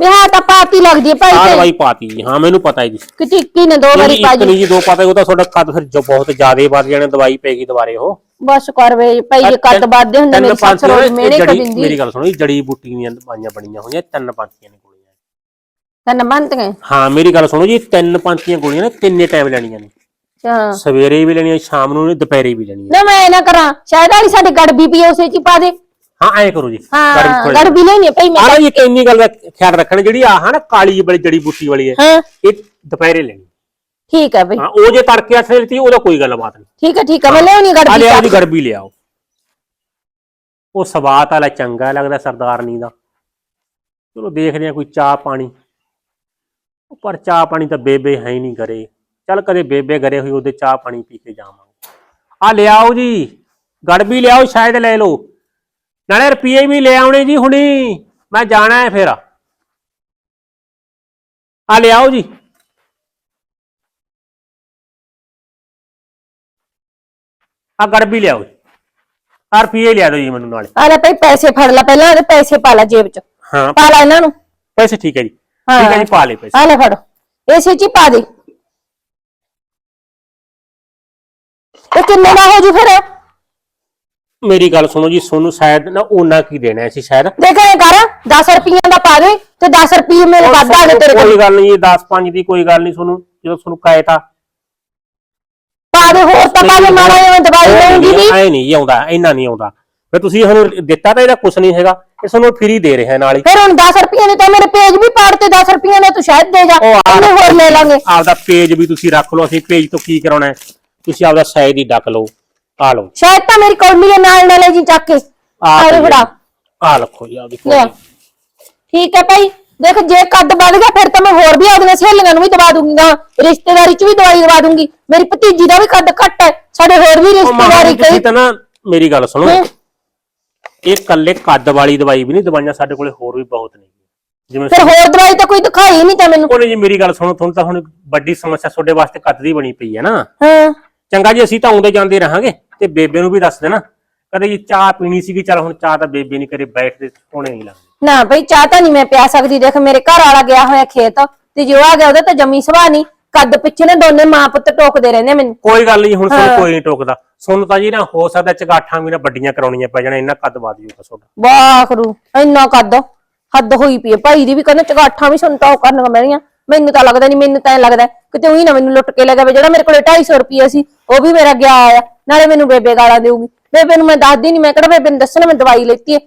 S2: ਵਿਆਹ ਤਾਂ ਪਾਤੀ ਲੱਗਦੀ ਹੈ ਭਾਈ
S1: ਆਹ
S2: ਤੇ
S1: ਦਵਾਈ ਪਾਤੀ ਜੀ ਹਾਂ ਮੈਨੂੰ ਪਤਾ ਹੈ ਜੀ।
S2: ਕਿ ਟਿੱਕੀ ਨੇ ਦੋ ਵਾਰੀ
S1: ਇੱਕ ਨਹੀਂ ਜੀ ਦੋ ਪਤਾ ਉਹ ਤਾਂ ਤੁਹਾਡਾ ਕੱਦ ਫਿਰ ਜੋ ਬਹੁਤ ਜ਼ਿਆਦਾ ਵੱਧ ਜਾਣਾ ਦਵਾਈ ਪੈਗੀ ਦੁਬਾਰੇ ਉਹ।
S2: ਬਸ ਕਰ ਵੇ ਭਾਈ ਇਹ ਕੱਦ ਵੱਧਦੇ ਹੁੰਦੇ
S1: ਤਿੰਨ
S2: ਮੇਰੀ ਸੱਸ
S1: ਪੰਜ
S2: ਰੋਜ਼
S1: ਜੜੀ-
S2: ਦਿੰਦੀ।
S1: ਮੇਰੀ ਗੱਲ ਸੁਣੋ ਜੀ ਜੜੀ ਬੂਟੀ ਦੀਆਂ ਦਵਾਈਆਂ ਬਣੀਆਂ ਹੋਈਆਂ ਤਿੰਨ ਪੰਜੀਆਂ ਨੇ ਗੋਲੀਆਂ।
S2: ਤਨ ਗਏ
S1: ਹਾਂ ਮੇਰੀ ਗੱਲ ਸੁਣੋ ਜੀ ਤਿੰਨ ਪੰਜੀਆਂ ਗੋਲੀਆਂ ਨੇ ਤਿੰਨੇ ਟਾਈਮ ਲੈਣੀਆਂ ਨੇ।
S2: ਹਾਂ
S1: ਸਵੇਰੇ ਵੀ ਲੈਣੀਆਂ ਸ਼ਾਮ ਨੂੰ ਨੇ ਦੁਪਹਿਰੇ ਵੀ ਲੈਣੀਆਂ।
S2: ਨਾ ਮੈਂ ਇਹ ਨਾ ਕਰਾਂ ਸ਼ਾਇਦ ਵਾਲੀ ਸਾਡੇ ਗੜ ਵੀ ਪੀ ਉਸੇ ਚ ਹੀ ਪਾ ਦੇ।
S1: ਹਾਂ ਐਂ ਕਰੋ ਜੀ।
S2: ਹਾਂ
S1: ਗਰਮ ਥੋੜ੍ਹਾ
S2: ਗੜ ਵੀ ਲੈਣੀ ਹੈ ਭਾਈ ਮੈਂ
S1: ਆਹ ਜੀ ਇੱਕ ਇੰਨੀ ਗੱਲ ਦਾ ਖਿਆਲ ਰੱਖਣਾ ਜਿਹੜੀ ਆਹ ਨਾ ਕਾਲੀ ਵਾਲੀ ਜੜੀ ਬੂਟੀ ਵਾਲੀ ਹੈ
S2: ਹਾਂ।
S1: ਇਹ ਦੁਪਹਿਰੇ ਲੈਣੀ।
S2: ਠੀਕ ਹੈ ਭਾਈ।
S1: ਹਾਂ ਉਹ ਜੇ ਤੜਕੇ ਅੱਠ ਲੈਤੀ ਉਹਦਾ ਕੋਈ ਗੱਲ ਬਾਤ ਨਹੀਂ।
S2: ਠੀਕ ਹੈ ਠੀਕ ਹੈ ਮੈਂ ਗੜ
S1: ਆ
S2: ਵੀ
S1: ਲਿਆਓ ਜੀ ਗਰਬੀ ਲਿਆਓ। ਉਹ ਸਵਾਤ ਵਾਲਾ ਚੰਗਾ ਲੱਗਦਾ ਸਰਦਾਰਨੀ ਦਾ। ਚਲੋ ਦੇਖਦੇ ਆ ਕੋਈ ਚਾਹ ਪਾਣੀ। ਉਹ ਪਰ ਚਾਹ ਪਾਣੀ ਤਾਂ ਬੇਬੇ ਹੈ ਹੀ ਨਹੀਂ ਘਰੇ। ਚੱਲ ਕਦੇ ਬੇਬੇ ਘਰੇ ਹੋਈ ਉਹਦੇ ਚਾਹ ਪਾਣੀ ਪੀ ਕੇ ਜਾਵਾਂਗੇ। ਆ ਲਿਆਓ ਜੀ ਗੜਬੀ ਲਿਆਓ ਸ਼ਾਇਦ ਲੈ ਲਓ। ਨਾਲੇ ਰੁਪਏ ਵੀ ਲੈ ਆਉਣੇ ਜੀ ਹੁਣੀ। ਮੈਂ ਜਾਣਾ ਹੈ ਫਿਰ। ਆ ਲਿਆਓ ਜੀ। ਆ ਗੜਬੀ ਲਿਆਓ ਜੀ। ਆ ਰੁਪਈਏ ਲਿਆ ਦਿਓ ਜੀ ਮੈਨੂੰ ਨਾਲੇ।
S2: ਆ ਲੈ ਭਾਈ ਪੈਸੇ ਫੜ ਲੈ ਪਹਿਲਾਂ ਇਹਦੇ ਪੈਸੇ ਪਾ ਲੈ ਜੇਬ ਚ।
S1: ਹਾਂ।
S2: ਪਾ ਲੈ ਇਹਨਾਂ ਨੂੰ।
S1: ਪੈਸੇ ਠੀਕ ਹੈ ਜੀ।
S2: ਹਾਂ।
S1: ਠੀਕ ਹੈ ਜੀ ਪਾ ਲਏ ਪੈਸੇ।
S2: ਆ ਲੈ ਫੜ। ਇਸੇ ਚ ਹੀ ਪਾ ਦੇ। ਇਹ ਕਿੰਨੇ ਦਾ ਹੋ ਜੂ ਫਿਰ?
S1: ਮੇਰੀ ਗੱਲ ਸੁਣੋ ਜੀ ਸੋਨੂੰ ਸ਼ਾਇਦ ਨਾ ਉਹਨਾਂ ਕੀ ਦੇਣਾ ਸੀ ਸ਼ਾਇਦ?
S2: ਦੇਖ ਕਰ 10 ਰੁਪਈਆਂ ਦਾ ਪਾ ਦੇ ਤੇ 10 ਰੁਪਏ ਮੇਰੇ ਵੱਧ ਗਏ ਤੇਰੇ ਕੋਲ।
S1: ਕੋਈ ਗੱਲ ਨਹੀਂ 10 5 ਦੀ ਕੋਈ ਗੱਲ ਨਹੀਂ ਤੁਹਾਨੂੰ ਜਦੋਂ ਤੁਹਾਨੂੰ ਕਹੇ ਤਾਂ।
S2: ਪਾ ਦੇ ਹੋਰ ਤਾਂ ਪਾ ਦੇ ਮਾੜਾ ਜਿਹਾ ਦਵਾਈ ਲਊਂਗੀ ਵੀ
S1: ਐ ਨਹੀਂ ਆਉਂਦਾ ਇੰਨਾ ਨਹੀਂ ਆਉਂਦਾ। ਫਿਰ ਤੁਸੀਂ ਹੁਣ ਦਿੱਤਾ ਤਾਂ ਇਹਦਾ ਕੁਝ ਨਹੀਂ ਹੈਗਾ ਇਹ ਤੁਹਾਨੂੰ ਫ੍ਰੀ ਦੇ ਰਿਹਾ ਨਾਲੇ
S2: ਫਿਰ ਹੁਣ 10 ਰੁਪਏ ਦੇ ਤਾਂ ਮੇਰੇ ਪੇਜ ਵੀ ਪਾੜ ਤੇ 10 ਰੁਪਏ ਦੇ ਤੂੰ ਸ਼ਾਇਦ ਦੇ ਜਾ ਉਹਨੇ ਹੋਰ ਲੈ ਲਾਂਗੇ।
S1: ਆਪਦਾ ਪੇਜ ਵੀ ਤੁਸੀਂ ਰੱਖ ਲਓ ਅਸੀਂ ਪੇਜ ਤੋਂ ਕੀ ਕਰਾਉਣਾ ਹੈ? ਤੁਸੀਂ ਆਪਦਾ ਸ਼ਾਇਦ ਹੀ ਡੱਕ ਲਓ। ਆ ਲਓ
S2: ਸ਼ਾਇਦ ਤਾਂ ਮੇਰੀ ਕੌਲੀ ਦੇ ਨਾਲ ਨਾਲੇ ਜੀ ਚੱਕ ਕੇ
S1: ਆ
S2: ਆ
S1: ਲਓ
S2: ਫੜਾ
S1: ਆ ਲਖੋ ਜੀ ਆਪਦੀ
S2: ਲੈ।
S1: ਕੋਲ
S2: ਠੀਕ ਹੈ ਭਾਈ। ਦੇਖ ਜੇ ਕੱਦ ਵੱਧ ਗਿਆ ਫਿਰ ਤਾਂ ਮੈਂ ਹੋਰ ਵੀ ਆਪਣੀਆਂ ਸਹੇਲੀਆਂ ਨੂੰ ਵੀ ਦਵਾ ਦੂੰਗੀ ਰਿਸ਼ਤੇਦਾਰੀ ਚ ਵੀ ਦਵਾਈ ਦਵਾ ਦੂੰਗੀ। ਮੇਰੀ ਭਤੀਜੀ ਦਾ ਵੀ ਕੱਦ ਘੱਟ ਹੈ। ਸਾਡੇ ਹੋਰ ਵੀ ਰਿਸ਼ਤੇਦਾਰੀ ਕਈ
S1: ਤੁਸੀਂ ਤਾਂ ਨਾ ਮੇਰੀ ਗੱਲ ਸੁਣੋ।
S2: ਹੂੰ।
S1: ਇਹ ਕੱਲੇ ਕੱਦ ਵਾਲੀ ਦਵਾਈ ਵੀ ਨਹੀਂ ਦਵਾਈਆਂ ਸਾਡੇ ਕੋਲੇ ਹੋਰ ਵੀ ਬਹੁਤ ਨੇ। ਜਿਵੇਂ
S2: ਫਿਰ ਹੋਰ ਦਵਾਈ ਤਾਂ ਕੋਈ ਦਿਖਾਈ ਨਹੀਂ ਤਾਂ ਮੈਨੂੰ।
S1: ਉਹਨੇ ਜੀ ਮੇਰੀ ਗੱਲ ਸੁਣੋ ਤੁਹਾਨੂੰ ਤਾਂ ਹੁਣ ਵੱਡੀ ਸਮੱਸਿਆ ਤੁਹਾਡੇ ਵਾਸਤੇ ਕੱਦ ਦੀ ਬਣੀ ਪਈ ਹੈ ਨਾ।
S2: ਹਾਂ।
S1: ਚੰਗਾ ਜੀ ਅਸੀਂ ਤਾਂ ਆਉਂਦੇ ਜਾਂਦੇ ਰਹਾਂਗੇ। ਤੇ ਬੇਬੇ ਨੂੰ ਵੀ ਦੱਸ ਦੇਣਾ। ਕਦੇ ਚਾਹ ਪੀਣੀ ਸੀਗੀ ਚਲ ਹੁਣ ਚਾਹ ਤਾਂ ਬੇਬੇ ਨਹੀਂ ਕਰੇ ਬੈਠਦੇ ਹੋਣੇ ਨਹੀਂ ਲੱਗਦੇ।
S2: ਨਾ ਭਾਈ ਚਾਹ ਤਾਂ ਨਹੀਂ ਮੈਂ ਪਿਆ ਸਕਦੀ। ਦੇਖ ਮੇਰੇ ਘਰ ਵਾਲਾ ਗਿਆ ਹੋਇਆ ਖੇਤ ਤੇ ਜੋ ਆ ਗਿਆ ਉਹਦਾ ਤਾਂ ਜੰਮੀ ਸੁਭਾਅ ਨਹੀਂ ਕੱਦ ਪਿੱਛੇ ਨੇ ਦੋਨੇ ਮਾਂ ਪੁੱਤ ਟੋਕਦੇ ਰਹਿੰਦੇ ਮੈਨੂੰ।
S1: ਕੋਈ ਗੱਲ ਨਹੀਂ ਹੁਣ। ਸਾਨੂੰ ਕੋਈ ਨਹੀਂ ਟੋਕਦਾ। ਸੁਣ ਤਾਂ ਜੀ ਨਾ ਹੋ ਸਕਦਾ ਚਗਾਠਾਂ ਵੀ ਨਾ ਵੱਡੀਆਂ ਕਰਾਉਣੀਆਂ ਪੈ ਜਾਣ ਇੰਨਾ ਕੱਦ ਵੱਧ ਜੂਗਾ ਤੁਹਾਡਾ।
S2: ਵਾਖਰੂ ਇੰਨਾ ਕੱਦ। ਹੱਦ ਹੋਈ ਪਈ ਹੈ। ਭਾਈ ਦੀ ਵੀ ਕਹਿੰਦਾ ਚਗਾਠਾਂ ਵੀ ਸੁਣਤਾ ਉਹ ਕਰਨਗਾ ਮੇਰੀਆਂ ਮੈਨੂੰ ਤਾਂ ਲੱਗਦਾ ਨਹੀਂ ਮੈਨੂੰ ਤਾਂ ਐਂ ਲੱਗਦਾ ਕਿਤੇ ਉਹੀ ਨਾ ਮੈਨੂੰ ਲੁੱਟ ਕੇ ਲੈ ਜਾਵੇ, ਜਿਹੜਾ ਮੇਰੇ ਕੋਲੇ 250 ਰੁਪਏ ਸੀ, ਉਹ ਵੀ ਮੇਰਾ ਗਿਆ ਆਇਆ ਨਾਲੇ ਮੈਨੂੰ ਬੇਬੇ ਗਾਲਾਂ ਦੇਊਗੀ। ਬੇਬੇ ਨੂੰ ਮੈਂ ਦੱਸਦੀ ਨਹੀਂ ਮੈਂ ਕਿਹੜਾ ਬੇਬੇ ਨੂੰ ਦੱਸਣਾ, ਮੈਂ ਦਵਾਈ ਲੈਤੀ ਹੈ।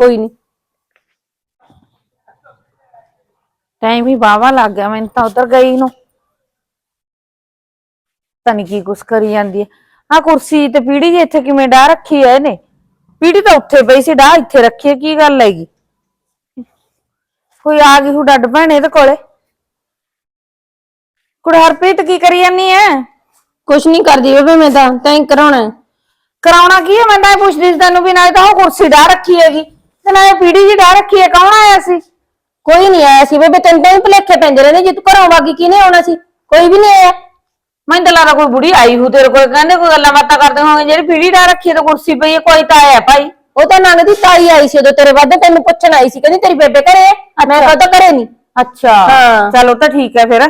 S2: ਕੋਈ ਨਹੀਂ
S3: ਟਾਈਮ ਹੀ ਬਾਵਾ ਲੱਗ ਗਿਆ ਮੈਨੂੰ ਤਾਂ ਉਧਰ ਗਈ ਨੂੰ। ਪਤਾ ਨੀ ਕੀ ਕੁਛ ਕਰੀ ਜਾਂਦੀ ਹੈ। ਆ ਕੁਰਸੀ ਤੇ ਪੀੜੀ ਜੀ ਇੱਥੇ ਕਿਵੇਂ ਡਾਹ ਰੱਖੀ ਐ ਇਹਨੇ? ਪੀੜੀ ਤਾਂ ਉੱਥੇ ਪਈ ਸੀ, ਡਾਹ ਇੱਥੇ ਰੱਖੀ ਹੈ, ਕੀ ਗੱਲ ਹੈਗੀ? ਕੋਈ ਆ ਗਈ ਹੂ ਡੱਡ ਭੈਣੇ ਇਹਦੇ ਕੋਲੇ? ਕੁੜੇ ਹਰਪ੍ਰੀਤ ਕੀ ਕਰੀ ਜਾਂਦੀ ਐ?
S2: ਕੁਛ ਨਹੀਂ ਕਰਦੀ ਬੇਬੇ ਮੈਂ ਤਾਂ ਤੈਂ ਕਰਾਉਣਾ ਹੈ।
S3: ਕਰਾਉਣਾ। ਕੀ ਹੈ ਮੈਂ ਤਾਂ ਇਹ ਪੁੱਛਦੀ ਸੀ ਤੈਨੂੰ ਵੀ ਨਾਲੇ ਤਾਂ ਉਹ ਕੁਰਸੀ ਡਾ ਰੱਖੀ ਹੈਗੀ। ਤੇ ਨਾਲੇ ਪੀੜੀ ਜੀ ਡਾ ਰੱਖੀ ਹੈ ਕੌਣ ਆਇਆ ਸੀ?
S2: ਕੋਈ ਨਹੀਂ ਆਇਆ ਸੀ ਬੇਬੇ ਤੈਨੂੰ ਤਾਂ ਹੀ ਭੁਲੇਖੇ ਪੈਂਦੇ ਰਹਿੰਦੇ ਜੇ ਤੂੰ ਘਰੋਂ ਵਾਗੀ ਕਿਹਨੇ ਆਉਣਾ ਸੀ? ਕੋਈ ਵੀ ਨਹੀਂ ਆਇਆ।
S3: ਮੈਨੂੰ ਤਾਂ ਲੱਗਦਾ ਕੋਈ ਬੁੜੀ ਆਈ ਹੂ ਤੇਰੇ ਕੋਲ ਕਹਿੰਦੇ ਕੋਈ ਗੱਲਾਂ ਬਾਤਾਂ ਕਰਦੇ ਹੋਣਗੇ ਜਿਹੜੀ ਪੀੜੀ ਡਾ ਰੱਖੀ ਹੈ ਤੇ ਕੁਰਸੀ ਪਈ ਹੈ ਕੋਈ ਤਾਂ ਆਇਆ ਭਾਈ।
S2: ਉਹ ਤਾਂ ਨੰਗ ਦੀ ਤਾਈ ਆਈ ਸੀ ਉਦੋਂ ਤੇਰੇ ਵੱਧ ਤੈਨੂੰ ਪੁੱਛਣ ਆਈ ਸੀ ਕਹਿੰਦੀ ਤੇਰੀ ਬੇਬੇ ਘਰੇ ਹੈ ਮੈਂ ਘਰੇ ਨਹੀਂ।
S3: ਅੱਛਾ।
S2: ਹਾਂ।
S3: ਚਲੋ ਤਾਂ ਠੀਕ ਹੈ ਫਿਰ।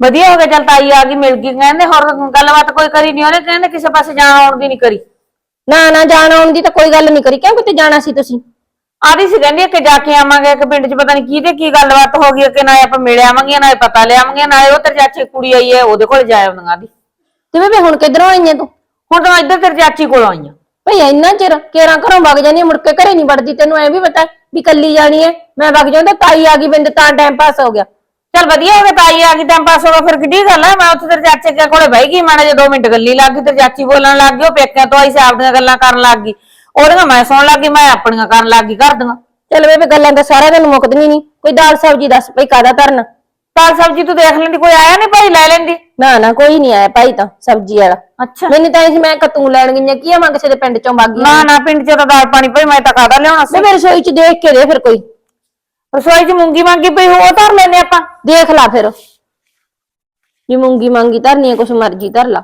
S3: ਵਧੀਆ ਹੋ ਗਿਆ ਚਲ ਤਾਈ ਆ ਗਈ ਮਿਲ ਗਈ। ਕਹਿੰਦੇ ਹੋਰ ਗੱਲਬਾਤ ਕੋਈ ਕਰੀ ਨਹੀਂ ਉਹਨੇ ਕਹਿੰਦੇ ਕਿਸੇ ਪਾਸੇ ਜਾਣ ਆਉਣ ਦੀ ਨਹੀਂ ਕਰੀ।
S2: ਨਾ ਨਾ ਜਾਣ ਆਉਣ ਦੀ ਤਾਂ ਕੋਈ ਗੱਲ ਨਹੀਂ ਕਰੀ। ਕਿਉਂ ਕਿਤੇ ਜਾਣਾ ਸੀ ਤੁਸੀਂ?
S3: ਆਦੀ ਸੀ ਕਹਿੰਦੀ ਕਿ ਜਾ ਕੇ ਆਵਾਂਗੇ ਕਿ ਪਿੰਡ 'ਚ ਪਤਾ ਨਹੀਂ ਕੀ ਤੇ ਕੀ ਗੱਲਬਾਤ ਹੋ ਗਈ ਕਿ ਨਾ ਆਪਾਂ ਮਿਲ ਆਵਾਂਗੇ ਨਾ ਪਤਾ ਲੈ ਆਵਾਂਗੇ ਨਾ ਉਹ ਤੇਰੇ ਚਾਚੇ ਕੁੜੀ ਆਈ ਹੈ ਉਹਦੇ ਕੋਲ ਜਾ ਆਉਂਦੀਆਂ ਦੀ
S2: ਤੇ ਬੇਬੇ ਹੁਣ ਕਿੱਧਰੋਂ ਆਈਆਂ ਤੂੰ?
S3: ਹੁਣ ਤਾਂ ਇੱਧਰ ਤੇਰੇ ਚਾਚੀ ਕੋਲ ਆਈਆਂ
S2: ਭਈ ਇੰਨਾ ਚਿਰ ਕੇਰਾਂ ਘਰੋਂ ਵਗ ਜਾਂਦੀ ਹਾਂ, ਮੁੜ ਕੇ ਘਰੇ ਨਹੀਂ ਵੜਦੀ। ਤੈਨੂੰ ਐ ਵੀ ਪਤਾ ਵੀ ਕੱਲੀ ਜਾਣੀ ਐ ਮੈਂ ਵਗ ਜਾਂਦਾ ਤਾਈ ਆ ਗਈ ਬਿੰਦ ਤਾਂ ਟਾਈਮ ਪਾਸ ਹੋ ਗਿਆ।
S3: ਚਲ ਵਧੀਆ ਹੋ ਗਿਆ ਤਾਈ ਆ ਗਈ ਟਾਈਮ ਪਾਸ ਹੋ ਗਿਆ ਫਿਰ ਕਿੱਡੀ ਗੱਲ ਹੈ ਮੈਂ ਉੱਥੇ ਤੇਰੇ ਚਾਚੇ ਕੇ ਕੋਲੇ ਬਹਿ ਗਈ ਮਾੜਾ ਜਿਹਾ 2 ਮਿੰਟ ਗੱਲੀ ਲੱਗ ਗਈ ਤੇਰੇ ਚਾਚੀ ਬੋਲਣ ਲੱਗ ਗਈ ਉਹ ਪੇਕਿਆਂ ਤੋਂ ਆਈ ਸੀ ਆਪਣੀਆਂ ਗੱਲਾਂ ਕਰਨ ਲੱਗ ਗਈ। ਉਹਦੀਆਂ ਮੈਂ ਸੁਣਨ ਲੱਗ ਗਈ ਮੈਂ ਆਪਣੀਆਂ ਕਰਨ ਲੱਗ ਗਈ ਘਰ ਦੀਆਂ।
S2: ਚੱਲ ਬੇਬੇ ਗੱਲਾਂ ਤਾਂ ਸਾਰਾ ਦਿਨ ਮੁੱਕਦੀਆਂ ਨਹੀਂ। ਕੋਈ ਦਾਲ ਸਬਜ਼ੀ ਦੱਸ ਭਈ ਕਾਦਾ ਧਰਨਾ?
S3: ਦਾਲ ਸਬਜ਼ੀ ਤੂੰ ਦੇਖ ਲੈਂਦੀ ਕੋਈ ਆਇਆ ਨਹੀਂ ਭਾਈ ਲੈ ਲੈਂਦੀ?
S2: ਨਾ ਨਾ ਕੋਈ ਨਹੀਂ ਆਇਆ ਭਾਈ ਤਾਂ ਸਬਜ਼ੀ ਵਾਲਾ।
S3: ਅੱਛਾ।
S2: ਮੈਨੂੰ ਤਾਂ ਇਹ ਮੈਂ ਕਤੂ ਲੈਣ ਗਈਆਂ ਕੀ ਆ ਮੈਂ ਕਿਸੇ ਦੇ ਪਿੰਡ ਚੋਂ ਗਈ
S3: ਨਾ ਨਾ ਪਿੰਡ 'ਚ ਤਾਂ ਦਾਲ ਪਾਣੀ ਭਾਈ ਮੈਂ ਤਾਂ ਕਾਹਦਾ ਲਿਆਉਣਾ ਸੀ?
S2: ਬੇਬੇ ਰਸੋਈ ਚ ਦੇਖ ਕੇ ਦੇ ਫਿਰ ਕੋਈ।
S3: ਰਸੋਈ 'ਚ ਮੂੰਗੀ ਮੰਗੀ ਪਈ ਉਹ ਧਰ ਲੈਨੇ ਆਪਾਂ।
S2: ਦੇਖ ਲਾ ਫਿਰ। ਜੇ ਮੂੰਗੀ ਮੰਗੀ ਧਰਨੀ ਹੈ ਕੁਛ ਮਰਜ਼ੀ ਧਰ ਲਾ।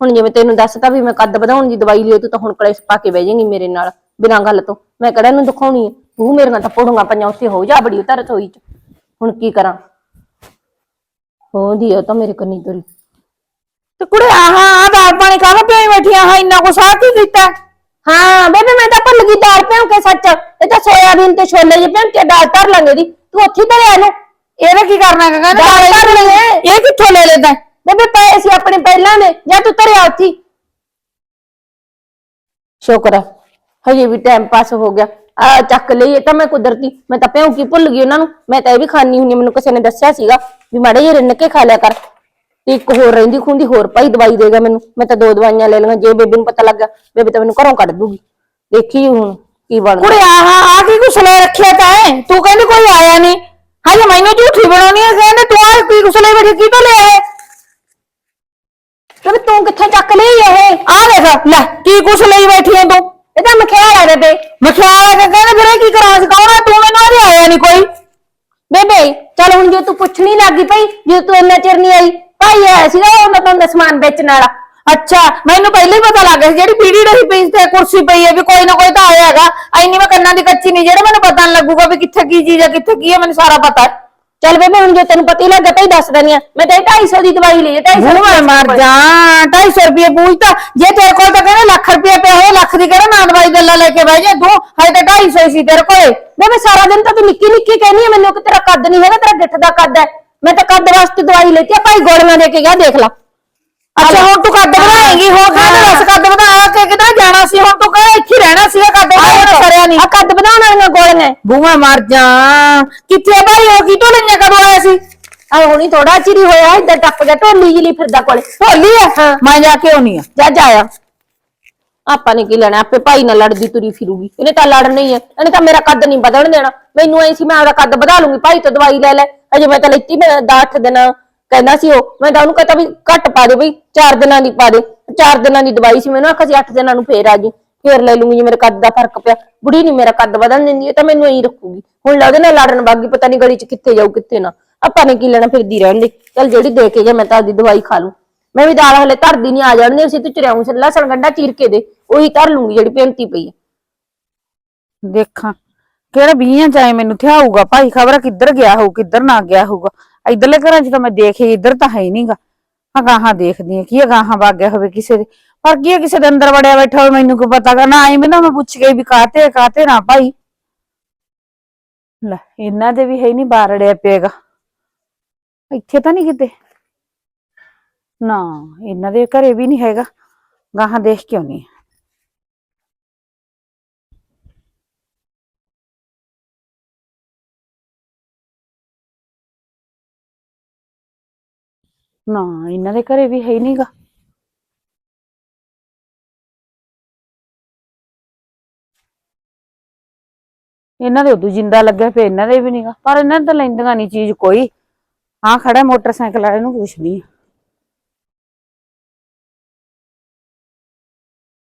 S2: ਹੁਣ ਜਿਵੇਂ ਤੈਨੂੰ ਦੱਸਤਾ ਵੀ ਮੈਂ ਕੱਦ ਵਧਾਉਣ ਦੀ ਦਵਾਈ ਲਈ ਤੂੰ ਤਾਂ ਹੁਣ ਕਲੇਸ਼ ਪਾ ਕੇ ਬਹਿ ਜਾਏਂਗੀ ਮੇਰੇ ਨਾਲ, ਬਿਨਾਂ ਗੱਲ ਤੋਂ। ਮੈਂ ਕਿਹੜਾ ਇਹਨੂੰ ਦਿਖਾਉਣੀ ਹੈ ਤੂੰ ਮੇਰੇ ਨਾਲ ਤਾਂ ਪੜੂਗਾ ਪੰਜਾਂ ਉੱਥੇ ਹੋ ਜਾ ਬੜੀ ਉਤਰ ਰਸੋਈ ਚ। ਹੁਣ ਕੀ ਕਰਾਂ? ਹੋਂਦੀ ਉਹ ਤਾਂ ਮੇਰੇ ਕੰਨੀ ਤੁਰੀ।
S3: ਤੇ ਕੁੜੇ, ਆਹ ਆ ਦਾਲ ਪਾਣੀ ਕਾਹਦਾ ਪਿਆਈ ਬੈਠੀ ਆਹ ਇੰਨਾ ਕੁਛ ਆ ਕੀ ਕੀਤਾ?
S2: ਹਾਂ ਬੇਬੇ ਮੈਂ ਤਾਂ ਭੁੱਲ ਗਈ ਦਾਲ ਭਿਉਂ ਕੇ ਸੱਚ ਇਹ ਤਾਂ ਸੋਇਆਬੀਨ ਤੇ ਛੋਲੇ ਜਿਹੇ ਭਿਉਂ ਕੇ ਦਾਲ ਧਰ ਲਾਂਗੇ ਦੀ ਤੂੰ ਉੱਥੇ ਹੀ ਧਰਿਆ ਇਹਨੂੰ
S3: ਇਹਦਾ ਕੀ ਕਰਨਾ ਹੈਗਾ ਕਹਿੰਦਾ
S2: ਦਾਲ ਧਰ ਲਈਏ
S3: ਇਹ ਕਿੱਥੋਂ ਲੈ ਲੈਂਦਾ
S2: ਬੇਬੇ ਪਏ ਸੀ ਆਪਣੇ ਪਹਿਲਾਂ ਦੇ ਜਾਂ ਤੂੰ ਧਰਿਆ ਉੱਥੇ ਹੀ। ਸ਼ੁਕਰ ਹੈ ਹਜੇ ਵੀ ਟਾਈਮ ਪਾਸ ਹੋ ਗਿਆ ਆ ਚੱਕ ਲਈ ਇਹ ਤਾਂ ਮੈਂ ਕੁਦਰਤੀ ਮੈਂ ਤਾਂ ਭਿਉਂ ਕੀ ਭੁੱਲ ਗਈ ਉਹਨਾਂ ਨੂੰ ਮੈਂ ਤਾਂ ਇਹ ਵੀ ਖਾਣੀ ਹੁੰਨੀ ਮੈਨੂੰ ਕਿਸੇ ਨੇ ਦੱਸਿਆ ਸੀਗਾ ਵੀ ਮਾੜੇ ਜਿਹੇ ਰਿੰਨ ਕੇ ਖਾ ਲਿਆ ਕਰ ਤੇ ਇੱਕ ਹੋਰ ਰਹਿੰਦੀ ਖੁੰਦੀ, ਹੋਰ ਭਾਈ ਦਵਾਈ ਦੇਗਾ ਮੈਨੂੰ। ਮੈਂ ਤਾਂ ਦੋ ਦਵਾਈਆਂ ਲੈ ਲਈਆਂ ਜੇ ਬੇਬੇ ਨੂੰ ਪਤਾ ਲੱਗਾ ਬੇਬੇ ਤਾਂ ਮੈਨੂੰ ਘਰੋਂ ਕੱਢ ਦੂਗੀ। ਦੇਖੀ ਹੁਣ ਕੀ ਬਣਦਾ।
S3: ਕੁੜੇ, ਆਹਾਂ ਆ ਕੀ ਕੁਛ ਲੈ ਰੱਖਿਆ ਤਾਂ ਹੈ? ਤੂੰ ਕਹਿੰਦੀ ਕੋਈ ਆਇਆ ਨਹੀਂ। ਹਾਏ, ਮੈਨੂੰ ਝੂਠੀ ਬਣਾਉਣੀ ਹੈ ਕਹਿੰਦੇ ਤੂੰ ਆ ਕੀ ਕੁਛ ਲੈ ਬੈਠੀ, ਕੀ ਤਾਂ ਲੈ ਆਏ
S2: ਬੇਬੇ ਤੂੰ ਕਿੱਥੇ ਚੱਕ ਲਈ ਇਹ?
S3: ਆ ਦੇਖ, ਲੈ, ਕੀ ਕੁਛ ਲਈ ਬੈਠੀ ਹੈ ਤੂੰ।
S2: ਇਹ ਤਾਂ ਮਖਿਆਲ ਹੈ ਬੇਬੇ।
S3: ਮਖਿਆਲ ਹੈ ਕਿ ਕਹਿੰਦੇ ਫਿਰ ਇਹ ਕੀ ਕਰਾਂ ਸੀ ਕੌਣ ਹੈ ਤੂੰ ਮੈਨੂੰ ਆਦੇ ਆਇਆ ਨਹੀਂ ਕੋਈ।
S2: ਬੇਬੇ, ਚੱਲ ਹੁਣ ਜੇ ਤੂੰ ਪੁੱਛਣੀ ਲੱਗੀ ਪਈ ਜੇ ਤੂੰ ਇੰਨਾ ਚਿਰ ਨਹੀਂ ਆਈ ਭਾਈ ਆਇਆ ਸੀਗਾ ਉਹਨਾਂ ਤੋਂ ਦਾ ਸਮਾਨ ਵੇਚਣ ਵਾਲਾ।
S3: ਅੱਛਾ ਮੈਨੂੰ ਪਹਿਲਾਂ ਹੀ ਪਤਾ ਲੱਗ ਗਿਆ ਸੀ ਜਿਹੜੀ ਪੀੜੀ ਰਹੀ ਪਈ ਤੇ ਕੁਰਸੀ ਪਈ ਹੈ ਵੀ ਕੋਈ ਨਾ ਕੋਈ ਤਾਂ ਆਇਆ ਹੈਗਾ। ਐਨੀ ਮੈਂ ਕੰਨਾਂ ਦੀ ਕੱਚੀ ਨਹੀਂ ਜਿਹੜਾ ਮੈਨੂੰ ਪਤਾ ਨੀ ਲੱਗੂਗਾ ਵੀ ਕਿੱਥੇ ਕੀ ਚੀਜ਼ ਹੈ ਕਿੱਥੇ ਕੀ ਹੈ ਮੈਨੂੰ ਸਾਰਾ ਪਤਾ ਹੈ।
S2: ਚੱਲ ਬੇਬੇ ਹੁਣ ਜੇ ਤੈਨੂੰ ਪਤਾ ਹੀ ਲੱਗਾ ਭਾਈ ਦੱਸ ਦਨੀ ਆ ਮੈਂ ਤਾਂ 250 ਦੀ ਦਵਾਈ ਲਈ 250
S3: ਹੁਣ ਮੈਂ ਮਰ ਜਾ 250 ਰੁਪਏ ਪੂਛਤਾ ਜੇ ਤੇਰੇ ਕੋਲ ਤਾਂ ਕਹਿੰਦੇ ਲੱਖ ਰੁਪਏ ਪਿਆ ਹੋਏ ਲੱਖ ਦੀ ਕਿਹੜਾ ਨਾ ਦਵਾਈ ਗੱਲਾਂ ਲੈ ਕੇ ਬਹਿ ਜਾ ਤੂੰ? ਹਜੇ ਤਾਂ 250 ਸੀ ਤੇਰੇ ਕੋਲੇ।
S2: ਬੇਬੇ ਸਾਰਾ ਦਿਨ ਤਾਂ ਤੂੰ ਨਿੱਕੀ ਨਿੱਕੀ ਕਹਿੰਦੀ ਆ ਮੈਨੂੰ ਕਿ ਤੇਰਾ ਕੱਦ ਨਹੀਂ ਹੈਗਾ ਤੇਰਾ ਗਿੱਠ ਦਾ ਕੱਦ ਹੈ। ਮੈਂ ਤਾਂ ਕੱਦ ਵਾਸਤੇ ਦਵਾਈ ਲੈਤੀ ਆ ਭਾਈ ਗੋਲੀਆਂ ਦੇ ਕੇ ਗਿਆ ਦੇਖ ਲਾ।
S3: ਅੱਛਾ ਹੁਣ ਤੂੰ ਕੱਦ ਵਧਾਏਂਗੀ ਹੋਰ ਕਹਿੰਦੇ ਦੱਸ ਕੱਦ ਵਧਾਇਆ ਕਿ ਕਿਧਰ ਜਾਣਾ ਸੀ? ਹੁਣ ਤੂੰ ਕਹੇ ਇੱਥੇ ਹੀ ਰਹਿਣਾ ਸੀ ਕੱਦ ਵਧਾਉਣਾ ਸਰਿਆ ਨਹੀਂ
S2: ਆ ਕੱਦ ਵਧਾਉਣ ਵਾਲੀਆਂ ਗੋਲੀਆਂ।
S3: ਬੂਆ ਮਰ ਜਾ। ਕਿੱਥੇ ਭਾਈ ਉਹ? ਕੀ ਢੋਲੀਆਂ ਕਦੋਂ ਆਇਆ ਸੀ?
S2: ਆ ਹੁਣੀ ਥੋੜਾ ਚਿਰ ਹੀ ਹੋਇਆ ਇੱਧਰ ਟੱਪ ਗਿਆ ਢੋਲੀ ਜਿਹੀ ਲਈ ਫਿਰਦਾ ਕੋਲੇ।
S3: ਢੋਲੀ ਆ? ਮੈਂ ਜਾ ਕੇ ਆਉਣੀ ਆ।
S2: ਜਾ ਜਾਇਆ ਆਪਾਂ ਨੇ ਕੀ ਲੈਣਾ? ਆਪੇ ਭਾਈ ਨਾਲ ਲੜਦੀ ਤੁਰੀ ਫਿਰੂਗੀ। ਇਹਨੇ ਤਾਂ ਲੜਨਾ ਹੀ ਹੈ। ਇਹਨੇ ਤਾਂ ਮੇਰਾ ਕੱਦ ਨਹੀਂ ਵਧਣ ਦੇਣਾ। ਮੈਨੂੰ ਐ ਸੀ, ਮੈਂ ਆਪਦਾ ਕੱਦ ਵਧਾ ਲੂੰਗੀ। ਭਾਈ ਤੋਂ ਦਵਾਈ ਲੈ ਲੈ। ਅਜੇ ਮੈਂ ਤਾਂ ਲੈਤੀ ਮੈਂ 10 ਦਿਨ। ਕਹਿੰਦਾ ਸੀ ਉਹ, ਮੈਂ ਤਾਂ ਉਹਨੂੰ ਕਹਤਾ ਵੀ ਘੱਟ ਪਾ ਦੇ ਬਈ 4 ਦਿਨਾਂ ਦੀ ਪਾ ਦੇ। 4 ਦਿਨਾਂ ਦੀ ਦਵਾਈ ਸੀ ਮੈਨੂੰ, ਆਖਿਆ ਸੀ 8 ਦਿਨਾਂ ਨੂੰ ਫੇਰ ਆ ਜੀ। ਫੇਰ ਲੈ ਲੂੰਗੀ ਜੇ ਮੇਰੇ ਕੱਦ ਦਾ ਫ਼ਰਕ ਪਿਆ। ਬੁੜੀ ਨਹੀਂ ਮੇਰਾ ਕੱਦ ਵਧਣ ਦਿੰਦੀ, ਇਹ ਤਾਂ ਮੈਨੂੰ ਐਂ ਰੱਖੂਗੀ। ਹੁਣ ਲੱਗਦੇ ਨਾ ਲੜਨ ਬਾਗੀ ਪਤਾ ਨਹੀਂ ਗਲੀ 'ਚ ਕਿੱਥੇ ਜਾਊ, ਕਿੱਥੇ ਨਾ। ਆਪਾਂ ਨੇ ਕੀ ਲੈਣਾ? ਫਿਰਦੀ ਰਹਿਣ ਦੇ। ਚੱਲ ਜਿਹੜੀ ਦੇ ਕੇ ਗਿਆ ਮੈਂ ਤਾਂ ਆਪਦੀ ਦਵਾਈ ਖਾ ਲੂੰ। ਮੈਂ ਵੀ ਦਾਲ ਹਲੇ ਧਰਦੀ ਨਹੀਂ ਆ ਜਾਣਦੀ ਸੀ ਤੂੰ ਚਰਿਆਉਂ ਚ ਲਸਣ ਚੀਰ ਕੇ ਦੇ। ਉਹੀ ਧਰ ਲੂੰਗੀ ਜਿਹੜੀ ਪੇਂਤੀ ਪਈ ਹੈ
S3: ਦੇਖਾਂ, ਕਿਹੜਾ ਬੀਆਂ ਚ ਆਏ ਮੈਨੂੰ ਥਿਆਊਗਾ ਭਾਈ, ਖਬਰ ਕਿੱਧਰ ਗਿਆ ਹੋਊ, ਕਿੱਧਰ ਨਾ ਗਿਆ ਹੋਊਗਾ। ਇਧਰਲੇ ਘਰਾਂ ਚ ਤਾਂ ਮੈਂ ਦੇਖੇ, ਇੱਧਰ ਤਾਂ ਹੈ ਹੀ ਨਹੀਂਗਾ ਹਾਂ ਗਾਹਾਂ ਦੇਖਦੀ ਆ, ਕੀ ਆ, ਗਾਹਾਂ ਹੋਵੇ ਕਿਸੇ ਦੇ। ਪਰ ਕੀ ਆ, ਕਿਸੇ ਦੇ ਅੰਦਰ ਵੜਿਆ ਬੈਠਾ ਹੋਵੇ, ਮੈਨੂੰ ਕੀ ਪਤਾ ਗਾ। ਨਾ ਆਈ ਮੈਨੂੰ, ਮੈਂ ਪੁੱਛ ਗਈ ਵੀ ਕਾਤੇ ਕਾਤੇ ਨਾ ਭਾਈ। ਲੈ, ਇਹਨਾਂ ਦੇ ਵੀ ਹੈ ਨਹੀਂ ਬਾਰੜਿਆ ਪਏਗਾ ਇੱਥੇ ਤਾਂ ਨਹੀਂ ਕਿਤੇ। ਨਾ, ਇਹਨਾਂ ਦੇ ਘਰੇ ਵੀ ਨਹੀਂ ਹੈਗਾ। ਗਾਹਾਂ ਦੇਖ ਕੇ ਆਉਣੀ ਆ। ਨਾ, ਇਹਨਾਂ ਦੇ ਘਰੇ ਵੀ ਹੈ ਹੀ ਨਹੀਂਗਾ। ਇਹਨਾਂ ਦੇ ਉਦੋਂ ਜਿੰਦਾ ਲੱਗਿਆ ਪਿਆ ਇਹਨਾਂ ਦੇ ਵੀ ਨਹੀਂਗਾ। ਪਰ ਇਹਨਾਂ ਨੇ ਤਾਂ ਲੈਂਦੀਆਂ ਨਹੀਂ ਚੀਜ਼ ਕੋਈ। ਹਾਂ, ਖੜਾ ਮੋਟਰਸਾਈਕਲ ਵਾਲੇ ਨੂੰ ਪੁੱਛਦੀ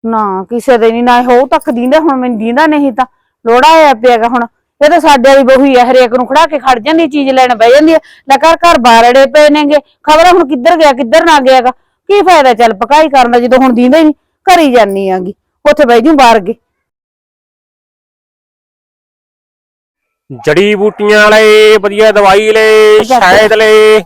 S3: ਨਾ, ਕਿਸੇ ਦੇ ਨਹੀਂ ਨਾ ਹੋ ਤੱਕ ਦੀਂਦਾ ਹੁਣ ਮੈਨੂੰ ਦੀਂਦਾ ਨਹੀਂ ਤਾਂ। ਲੋੜਾ ਆਇਆ ਪਿਆਗਾ ਹੁਣ। ਇਹ ਤਾਂ ਸਾਡੇ ਵਾਲੀ ਬਹੂ ਹੀ ਆ ਹਰੇਕ ਨੂੰ ਖੜਾ ਕੇ ਖੜ ਜਾਂਦੀ ਚੀਜ਼ ਲੈਣ ਬਹਿ ਜਾਂਦੀ ਹੈ ਲੈ ਘਰ ਘਰ ਬਾਰੜੇ ਪਏ ਨੇਗੇ। ਖਬਰ ਹੁਣ ਕਿੱਧਰ ਗਿਆ ਕਿੱਧਰ ਨਾ ਗਿਆਗਾ? ਕੀ ਫਾਇਦਾ ਚੱਲ ਪਕਾਈ ਕਰਨ ਦਾ ਜਦੋਂ ਹੁਣ ਦੀਂਦਾ ਹੀ ਨਹੀਂ ਘਰੀ ਜਾਨੀ ਆਗੀ। ਉੱਥੇ ਬਹਿ ਜੂ ਬਾਹਰ ਕੇ
S1: ਜੜੀ ਬੂਟੀਆਂ ਵਾਲੇ ਵਧੀਆ ਦਵਾਈ ਲੈ ਸ਼ਾਇਦ ਲੈ।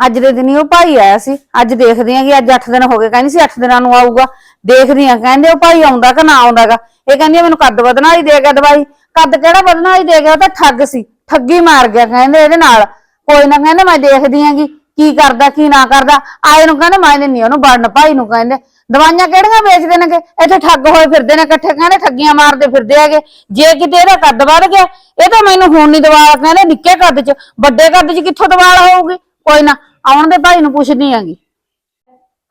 S3: ਅੱਜ ਦੇ ਦਿਨ ਹੀ ਉਹ ਭਾਈ ਆਇਆ ਸੀ। ਅੱਜ ਦੇਖਦੇ ਆਂ ਕਿ ਅੱਜ 8 ਦਿਨ ਹੋ ਗਏ, ਕਹਿੰਦੀ ਸੀ 8 ਦਿਨਾਂ ਨੂੰ ਆਊਗਾ। ਦੇਖਦੇ ਆਂ ਕਹਿੰਦੇ ਉਹ ਭਾਈ ਆਉਂਦਾ ਕਿ ਨਾ ਆਉਂਦਾਗਾ ਇਹ ਕਹਿੰਦੀ ਆ, ਮੈਨੂੰ ਕੱਦ ਵਧਣਾ ਹੀ ਦੇ ਗਿਆ ਦਵਾਈ। ਕੱਦ ਕਿਹੜਾ ਵਧਣਾ ਹੀ ਦੇ ਗਿਆ ਉਹ ਤਾਂ ਠੱਗ ਸੀ। ਠੱਗੀ ਮਾਰ ਗਿਆ ਕਹਿੰਦੇ ਇਹਦੇ ਨਾਲ। ਕੋਈ ਨਾ ਕਹਿੰਦੇ ਮੈਂ ਦੇਖਦੀ ਆਂਗੀ ਕੀ ਕਰਦਾ, ਕੀ ਨਾ ਕਰਦਾ। ਆਏ ਨੂੰ ਕਹਿੰਦੇ ਮੈਂ ਨਹੀਂ ਉਹਨੂੰ ਵੜਨ, ਭਾਈ ਨੂੰ ਕਹਿੰਦੇ। ਦਵਾਈਆਂ ਕਿਹੜੀਆਂ ਵੇਚਦੇ ਨੇਗੇ? ਇੱਥੇ ਠੱਗ ਹੋਏ ਫਿਰਦੇ ਨੇ, ਇਕੱਠੇ ਕਹਿੰਦੇ ਠੱਗੀਆਂ ਮਾਰਦੇ ਫਿਰਦੇ ਹੈਗੇ। ਜੇ ਕਿਤੇ ਇਹਦਾ ਕੱਦ ਵੱਧ ਗਿਆ, ਇਹ ਤਾਂ ਮੈਨੂੰ ਹੁਣ ਨਹੀਂ ਦਵਾਲ, ਕਹਿੰਦੇ ਨਿੱਕੇ ਕੱਦ 'ਚ, ਵੱਡੇ ਕੱਦ 'ਚ ਕਿੱਥੋਂ ਦਵਾਲ ਹੋਊਗੀ? ਕੋਈ ਨਾ, ਆਉਣ ਦੇ ਭਾਈ ਨੂੰ ਪੁੱਛਦੀ ਆਂਗੀ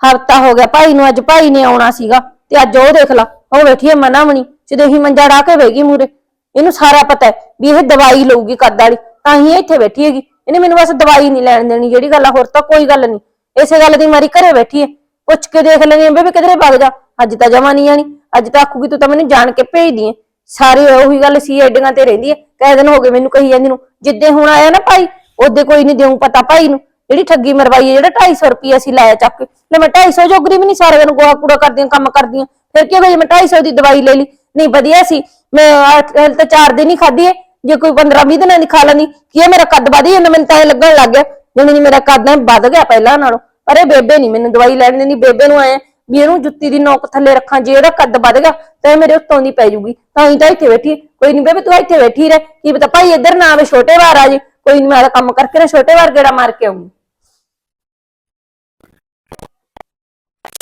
S2: ਹਫਤਾ ਹੋ ਗਿਆ, ਭਾਈ ਨੂੰ ਅੱਜ ਭਾਈ ਨੇ ਆਉਣਾ ਸੀਗਾ, ਤੇ ਅੱਜ ਉਹ ਦੇਖ ਲਾ, ਉਹ ਬੈਠੀ ਹੈ ਮਨਾਮਣੀ ਜਦੋਂ ਹੀ ਮੰਜਾ ਢਾ ਕੇ ਬੈਗੀ ਮੂਰੇ ਇਹਨੂੰ ਸਾਰਾ ਪਤਾ ਹੈ ਵੀ ਇਹ ਦਵਾਈ ਲਊਗੀ ਕੱਦ ਵਾਲੀ, ਤਾਂ ਹੀ ਇਹ ਇੱਥੇ ਬੈਠੀ ਹੈਗੀ। ਇਹਨੇ ਮੈਨੂੰ ਬਸ ਦਵਾਈ ਨਹੀਂ ਲੈਣ ਦੇਣੀ, ਜਿਹੜੀ ਗੱਲ ਆ, ਹੋਰ ਤਾਂ ਕੋਈ ਗੱਲ ਨਹੀਂ। ਇਸੇ ਗੱਲ ਦੀ ਮਾਰੀ ਘਰੇ ਬੈਠੀ ਹੈ। ਪੁੱਛ ਕੇ ਦੇਖ ਲੈਣੀ ਬੇਬੇ ਕਿਧਰੇ ਭੱਗ ਜਾ? ਅੱਜ ਤਾਂ ਜਮਾ ਨਹੀਂ ਆਣੀ ਅੱਜ ਤਾਂ ਆਖੂਗੀ ਤੂੰ ਤਾਂ ਮੈਨੂੰ ਜਾਣ ਕੇ ਭੇਜਦੀ ਹੈ। ਸਾਰੇ ਉਹੀ ਗੱਲ ਸੀ, ਐਡੀਆਂ ਤੇ ਰਹਿੰਦੀ ਹੈ। ਕਈ ਦਿਨ ਹੋ ਗਏ ਮੈਨੂੰ ਕਹੀ ਜਾਂਦੀ ਨੂੰ, ਜਿੱਦੇ ਹੁਣ ਆਇਆ ਨਾ ਭਾਈ ਉਹਦੇ ਕੋਈ ਨਹੀਂ ਦੇਉ ਪਤਾ ਭਾਈ ਨੂੰ। ਜਿਹੜੀ ਠੱਗੀ ਮਰਵਾਈ ਹੈ, ਜਿਹੜਾ 250 ਰੁਪਏ ਅਸੀਂ ਲਾਇਆ ਚੱਕ ਕੇ। ਲੈ ਮੈਂ 250 ਜੋਗਰੀ ਵੀ ਨਹੀਂ ਸਾਰਿਆਂ ਨੂੰ ਗੋਹਾ ਕੂੜਾ ਕਰਦੀਆਂ, ਕੰਮ ਕਰਦੀਆਂ। ਫਿਰ ਕੀ ਹੋ ਗਿਆ ਜੇ ਮੈਂ 250 ਦੀ ਦਵਾਈ ਲੈ ਲਈ? ਨਹੀਂ, ਵਧੀਆ ਸੀ। ਮੈਂ ਅੱਠ- ਹਲੇ ਤਾਂ 4 ਦਿਨ ਹੀ ਖਾਧੀ ਹੈ। ਜੇ ਕੋਈ 15 20 ਦਿਨਾਂ ਦੀ ਖਾ ਲੈਂਦੀ, ਕੀ ਇਹ ਮੇਰਾ ਕੱਦ ਵਧ ਜਾਂਦਾ ਮੈਨੂੰ ਤਾਂ ਇਹ ਲੱਗਣ ਲੱਗ ਗਿਆ ਜਿਵੇਂ ਮੇਰਾ ਕੱਦ ਐ ਵੱਧ ਗਿਆ ਪਹਿਲਾਂ ਨਾਲੋਂ। ਪਰ ਇਹ ਬੇਬੇ ਨਹੀਂ ਮੈਨੂੰ ਦਵਾਈ ਲੈਣ ਦਿੰਦੀ, ਬੇਬੇ ਨੂੰ ਆਏ ਵੀ ਇਹਨੂੰ ਜੁੱਤੀ ਦੀ ਨੋਕ ਥੱਲੇ ਰੱਖਾਂ, ਜੇ ਇਹਦਾ ਕੱਦ ਵੱਧ ਗਿਆ ਤਾਂ ਇਹ ਮੇਰੇ ਉੱਤੋਂ ਦੀ ਪੈ ਜੂਗੀ। ਤਾਂ ਹੀ ਤਾਂ ਇੱਥੇ ਬੈਠੀ ਹੈ। ਕੋਈ ਨਹੀਂ ਬੇਬੇ, ਤੂੰ ਇੱਥੇ ਬੈਠੀ ਰਹਿ। ਕੀ ਪਤਾ ਭਾਈ ਇੱਧਰ ਨਾ ਆਵੇ, ਛੋਟੇ ਵਾਰ ਆ ਜੇ। ਕੋਈ ਨਹੀਂ ਮੈਂ ਤਾਂ ਕੰਮ ਕਰਕੇ ਨਾ ਛੋਟੇ ਵਾਰ ਗੇੜਾ ਮਾਰ ਕੇ ਆਉਂਗੀ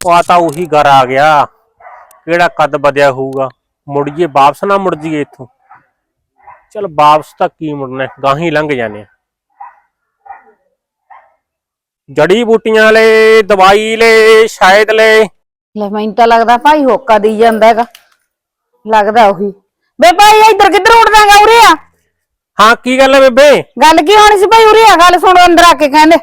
S1: ਉਹ ਤਾਂ ਉਹੀ ਘਰ ਆ ਗਿਆ। ਕਿਹੜਾ ਕੱਦ ਵਧਿਆ ਹੋਊਗਾ? ਮੁੜ ਜੀਏ ਵਾਪਸ ਨਾ ਮੁੜ ਜੀਏ ਇੱਥੋਂ। ਚਲ ਵਾਪਸ ਤਾਂ ਕੀ ਮੁੜਨਾ ਗਾਹੀ ਲੰਘ ਜਾਣੇ ਜੜੀ ਬੂਟੀਆਂ ਵਾਲੇ ਦਵਾਈ ਲੈ ਸ਼ਾਇਦ ਲੈ।
S3: ਲੈ ਮੈਨੂੰ ਤਾਂ ਲੱਗਦਾ ਭਾਈ ਹੋਕਾ ਦੇਈ ਜਾਂਦਾ ਹੈਗਾ। ਲੱਗਦਾ ਉਹੀ। ਬੇ ਭਾਈ ਇੱਧਰ ਕਿੱਧਰ ਉੱਡਦਾਗਾ ਉਰੇ ਆ?
S1: ਹਾਂ ਕੀ ਗੱਲ ਹੈ ਬੇਬੇ?
S3: ਗੱਲ ਕੀ ਹੋਣੀ ਸੀ ਭਾਈ? ਉਰੇ ਆ ਗੱਲ ਸੁਣ ਅੰਦਰ ਆ ਕੇ ਕਹਿੰਦੇ।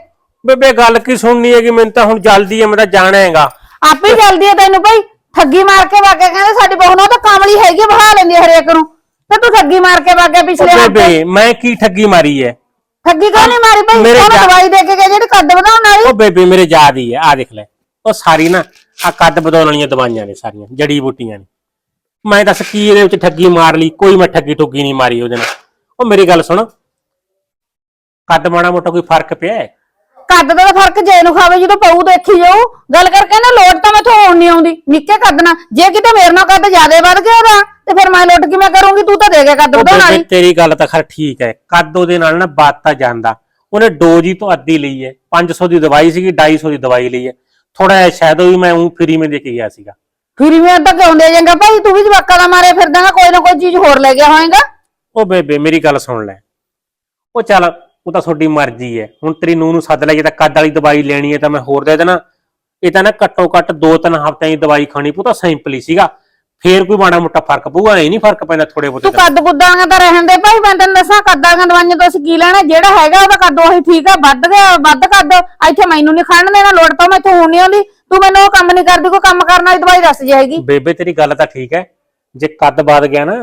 S1: ਬੇਬੇ ਗੱਲ ਕੀ ਸੁਣਨੀ ਹੈਗੀ? ਮੈਨੂੰ ਤਾਂ ਹੁਣ ਜਲਦੀ ਹੈ ਮੈਂ ਤਾਂ ਜਾਣਾ ਹੈਗਾ।
S3: ਆਪੇ ਜਲਦੀ ਆ ਤੈਨੂੰ ਭਾਈ। ਠੱਗੀ ਮਾਰ ਕੇ ਵਾਕੇ ਕਹਿੰਦੇ ਸਾਡੀ ਬਹੂ ਨੂੰ ਤਾਂ ਕਾਮਲੀ ਹੈਗੀ ਬਹਾ ਲੈਂਦੀ ਆ ਹਰੇਕ ਨੂੰ। ਤੇ ਤੂੰ ਠੱਗੀ ਮਾਰ ਕੇ ਵਾਗਿਆ ਪਿਛਲੇ
S1: ਬੇਬੇ ਮੈਂ ਕੀ ਠੱਗੀ ਮਾਰੀ ਹੈ?
S3: ਠੱਗੀ ਕਿਉਂ ਨਹੀਂ ਮਾਰੀ ਭਾਈ?
S1: ਮੇਰੇ
S3: ਦਵਾਈ ਦੇ ਕੇ ਗਏ ਜਿਹੜੀ ਕੱਦ ਵਧਾਉਣ ਵਾਲੀ।
S1: ਉਹ ਬੇਬੇ ਮੇਰੇ ਯਾਦ ਹੀ ਹੈ। ਆ ਦੇਖ ਲੈ ਉਹ ਸਾਰੀ ਨਾ ਆ ਕੱਦ ਬਦਲਣ ਵਾਲੀਆਂ ਦਵਾਈਆਂ ਨੇ ਸਾਰੀਆਂ ਜੜੀ ਬੂਟੀਆਂ ਨੇ। ਮੈਂ ਦੱਸ ਕੀ ਇਹਦੇ ਵਿੱਚ ਠੱਗੀ ਮਾਰ ਲਈ? ਕੋਈ ਮੈਂ ਠੱਗੀ ਠੁੱਗੀ ਨਹੀਂ ਮਾਰੀ ਉਹਦੇ ਨਾਲ। ਉਹ ਮੇਰੀ ਗੱਲ ਸੁਣ। ਕੱਦ ਮਾੜਾ ਮੋਟਾ ਕੋਈ ਫ਼ਰਕ ਪਿਆ ਹੈ?
S3: ਕੱਦ ਦਾ ਤਾਂ ਫ਼ਰਕ ਜੇ ਨੂੰ ਖਾਵੇ ਜਦੋਂ ਪਊ ਦੇਖੀ ਜਾਊ। ਗੱਲ ਕਰਕੇ ਨਾ ਲੋਟ ਤਾਂ ਮੈਥੋਂ ਹੋਣ ਨਹੀਂ ਆਉਂਦੀ। ਨਿੱਕੇ ਕੱਦ ਨਾਲ। ਜੇ ਕਿਤੇ ਮੇਰੇ ਨਾਲ ਕੱਦ ਜ਼ਿਆਦੇ ਵੱਧ ਗਿਆ ਉਹਦਾ ਤੇ ਫਿਰ ਮੈਂ ਲੁੱਟ ਕਿਵੇਂ ਕਰੂੰਗੀ? ਤੂੰ ਤਾਂ ਦੇ ਗਿਆ ਕੱਦ
S1: ਉਹ
S3: ਵਧਾਉਣ
S1: ਬੇਬੇ ਤੇਰੀ ਗੱਲ ਤਾਂ ਖਰ ਠੀਕ ਹੈ। ਕੱਦ ਉਹਦੇ ਨਾਲ ਨਾ ਬਾਤ ਤਾਂ ਜਾਂਦਾ। ਉਹਨੇ ਡੋਜ਼ ਹੀ ਤੋਂ ਅੱਧੀ ਲਈ ਹੈ। 500 ਦੀ ਦਵਾਈ ਸੀਗੀ 250 ਦੀ ਦਵਾਈ ਲਈ ਹੈ। ਥੋੜਾ ਜਿਹਾ ਸ਼ਾਇਦ ਉਹ ਵੀ ਮੈਂ ਉਹ ਫਰੀ ਮੈਂ ਦੇ ਕੇ ਗਿਆ ਸੀਗਾ।
S3: ਫਿਰ ਮੈਂ ਤਾਂ ਕਿਉਂ ਦੇ ਜਾਂਗਾ ਭਾਈ? ਤੂੰ ਵੀ ਜਵਾਕਾਂ ਦਾ ਮਾਰੇ ਫਿਰਦਾਗਾ ਕੋਈ ਨਾ ਕੋਈ ਚੀਜ਼ ਹੋਰ ਲੈ ਗਿਆ ਹੋਏਗਾ
S1: ਉਹ ਬੇਬੇ ਮੇਰੀ ਗੱਲ ਸੁਣ ਲੈ। ਉਹ ਚੱਲ ਉਹ ਤਾਂ ਤੁਹਾਡੀ ਮਰਜ਼ੀ ਹੈ ਹੁਣ ਤੇਰੀ ਨੂੰਹ ਨੂੰ ਸੱਦ ਲੈ ਜੇ ਤਾਂ ਕੱਦ ਵਾਲੀ ਦਵਾਈ ਲੈਣੀ ਹੈ ਤਾਂ ਮੈਂ ਹੋਰ ਦੇ ਦੇਣਾ। ਇਹ ਤਾਂ ਨਾ ਘੱਟੋ ਘੱਟ 2-3 ਹਫ਼ਤਿਆਂ ਦੀ ਦਵਾਈ ਖਾਣੀ ਪਊ ਤਾਂ ਸਿੰਪਲ ਹੀ ਸੀਗਾ। ਫੇਰ ਕੋਈ ਮਾੜਾ ਮੋਟਾ ਫ਼ਰਕ ਪਊਗਾ ਐ ਨਹੀਂ ਫ਼ਰਕ ਪੈਂਦਾ ਥੋੜੇ ਬਹੁਤੇ
S3: ਤੂੰ। ਕੱਦ ਕੁੱਦਾਂਗਾ ਤਾਂ ਰਹਿਣ ਦੇ ਭਾਈ ਮੈਂ ਤੈਨੂੰ ਦੱਸਾਂ ਕੱਦਾਂਗਾ ਦਵਾਈਆਂ ਤੋਂ ਅਸੀਂ ਕੀ ਲੈਣਾ? ਜਿਹੜਾ ਹੈਗਾ ਉਹਦਾ ਕੱਦ ਉਹੀ ਠੀਕ ਆ ਵੱਧ ਗਿਆ ਵੱਧ ਕੱਦ। ਇੱਥੇ ਮੈਨੂੰ ਨਹੀਂ ਖੜਨ ਦੇਣਾ ਲੋੜ ਪਾ ਮੈਂ ਹੋਣ ਨਹੀਂ ਆਉਂਦੀ। ਤੂੰ ਮੈਨੂੰ ਉਹ ਕੰਮ ਨਹੀਂ ਕਰਦੀ ਕੋਈ ਕੰਮ ਕਰਨ ਵਾਲੀ ਦਵਾਈ ਦੱਸ ਜਾਏਗੀ
S1: ਬੇਬੇ ਤੇਰੀ ਗੱਲ ਤਾਂ ਠੀਕ ਹੈ ਜੇ ਕੱਦ ਵੱਧ ਗਿਆ ਨਾ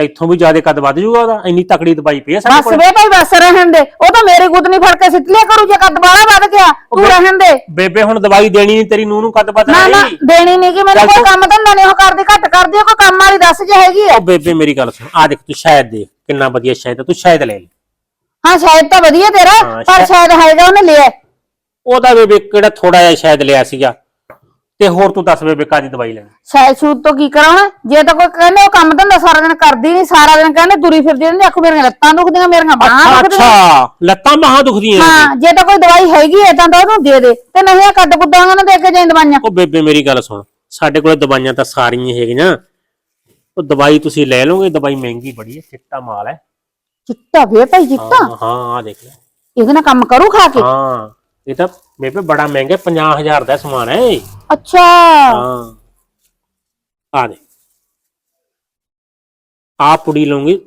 S1: ਤਾਂ ਇੱਥੋਂ ਵੀ ਜ਼ਿਆਦਾ ਕੱਦ ਵੱਧ ਜਾਊਗਾ ਉਹਦਾ ਇੰਨੀ ਤਕੜੀ ਦਵਾਈ ਪਈ ਹੈ ਸਾਡੇ
S3: ਬਸ
S1: ਕੋਲ।
S3: ਵੇ ਭਾਈ ਬਸ ਰਹਿਣ ਦੇ ਉਹ ਤਾਂ ਮੇਰੇ ਗੁੱਤ ਨਹੀਂ ਫੜ ਕੇ ਸਿੱਟ ਲਿਆ ਕਰੂ ਜੇ ਕੱਦ ਬਾਹਲਾ ਵੱਧ ਗਿਆ ਤੂੰ ਰਹਿਣ ਦੇ।
S1: ਬੇਬੇ ਹੁਣ ਦਵਾਈ ਦੇਣੀ ਨਹੀਂ ਤੇਰੀ ਨੂੰਹ ਨੂੰ ਕੱਦ ਵੱਧ
S3: ਨਾ ਨਾ ਦੇਣੀ ਨਹੀਂ ਕਿ ਮੈਨੂੰ
S1: ਚੱਲ
S3: ਕੋਈ
S1: ਤੂੰ-
S3: ਕੰਮ ਧੰਦਾ ਨਹੀਂ ਉਹ ਕਰਦੀ ਘੱਟ ਕਰਦੀ ਆ, ਕੋਈ ਕੰਮ ਵਾਲੀ ਦੱਸ ਜੇ ਹੈਗੀ ਆ।
S1: ਉਹ ਬੇਬੇ ਮੇਰੀ ਗੱਲ ਸੁਣ ਆ ਦੇਖ ਤੂੰ ਸ਼ਾਇਦ ਦੇਖ ਕਿੰਨਾ ਵਧੀਆ ਸ਼ਾਇਦ ਤੂੰ ਸ਼ਾਇਦ ਲੈ ਲੈ।
S3: ਹਾਂ ਸ਼ਾਇਦ ਤਾਂ ਵਧੀਆ ਤੇਰਾ
S1: ਹਾਂ,
S3: ਪਰ
S1: ਸ਼ਾਇਦ-
S3: ਸ਼ਾਇਦ ਹੈਗਾ ਉਹਨੇ ਲਿਆ।
S1: ਉਹਦਾ ਬੇਬੇ ਕਿਹੜਾ ਥੋੜਾ ਜਿਹਾ ਸ਼ਾਇਦ ਲਿਆ ਸੀਗਾ। ਤੇ ਹੋਰ ਤੂੰ ਦੱਸ ਬੇਬੇ ਕਾਦੀ ਦਵਾਈ ਲੈਣੀ?
S3: ਸ਼ਾਇਦ ਸੂਤ ਤੋਂ ਕੀ ਕਰਾਉਣਾ? ਜੇ ਤਾਂ ਕੋਈ ਕਹਿੰਦੇ ਉਹ ਕੰਮ ਧੰਦਾ ਸਾਰਾ ਦਿਨ ਕਰਦੀ ਨਹੀਂ ਸਾਰਾ ਦਿਨ ਕਹਿੰਦੇ ਤੁਰੀ ਫਿਰਦੀ ਰਹਿੰਦੀ ਆਖੋ ਮੇਰੀਆਂ ਲੱਤਾਂ ਦੁਖਦੀਆਂ ਮੇਰੀਆਂ ਬਾਹਾਂ ਦੁਖਦੀਆਂ
S1: ਅੱਛਾ। ਲੱਤਾਂ ਬਾਹਾਂ ਦੁਖਦੀਆਂ।
S3: ਹਾਂ ਜੇ ਤਾਂ ਕੋਈ ਦਵਾਈ ਹੈਗੀ ਹੈ ਤਾਂ ਤਾਂ ਉਹਨੂੰ ਦੇ ਦੇ। ਤੇ ਨਹੀਂ ਇਹ ਕੱਦ ਕੁੱਦਾਂਗਾ ਨਾ ਦੇ ਕੇ ਜਾਈਂ ਦਵਾਈਆਂ।
S1: ਉਹ ਬੇਬੇ ਮੇਰੀ ਗੱਲ ਸੁਣ। ਸਾਡੇ ਕੋਲ ਦਵਾਈਆਂ ਤਾਂ ਸਾਰੀਆਂ ਹੀ ਹੈਗੀਆਂ। ਉਹ ਦਵਾਈ ਤੁਸੀਂ ਲੈ ਲਓਗੇ ਦਵਾਈ ਮਹਿੰਗੀ ਬੜੀ ਹੈ ਚਿੱਟਾ ਮਾਲ ਹੈ।
S3: ਚਿੱਟਾ ਵੇ ਭਾਈ ਚਿੱਟਾ?
S1: ਹਾਂ ਹਾਂ ਆ ਦੇਖ ਲੈ।
S3: ਇਹਦੇ ਨਾਲ ਕੰਮ ਕਰੂ ਖਾ ਕੇ?
S1: ਹਾਂ ਇਹ ਤਾਂ ਬੇਬੇ ਬੜਾ ਮਹਿੰਗਾ 50000 ਦਾ ਸਮਾਨ ਹੈ ਇਹ।
S3: ਅੱਛਾ।
S1: ਹਾਂ। ਆ ਦੇ। ਆ ਪੁੜੀ ਲਵਾਂਗੇ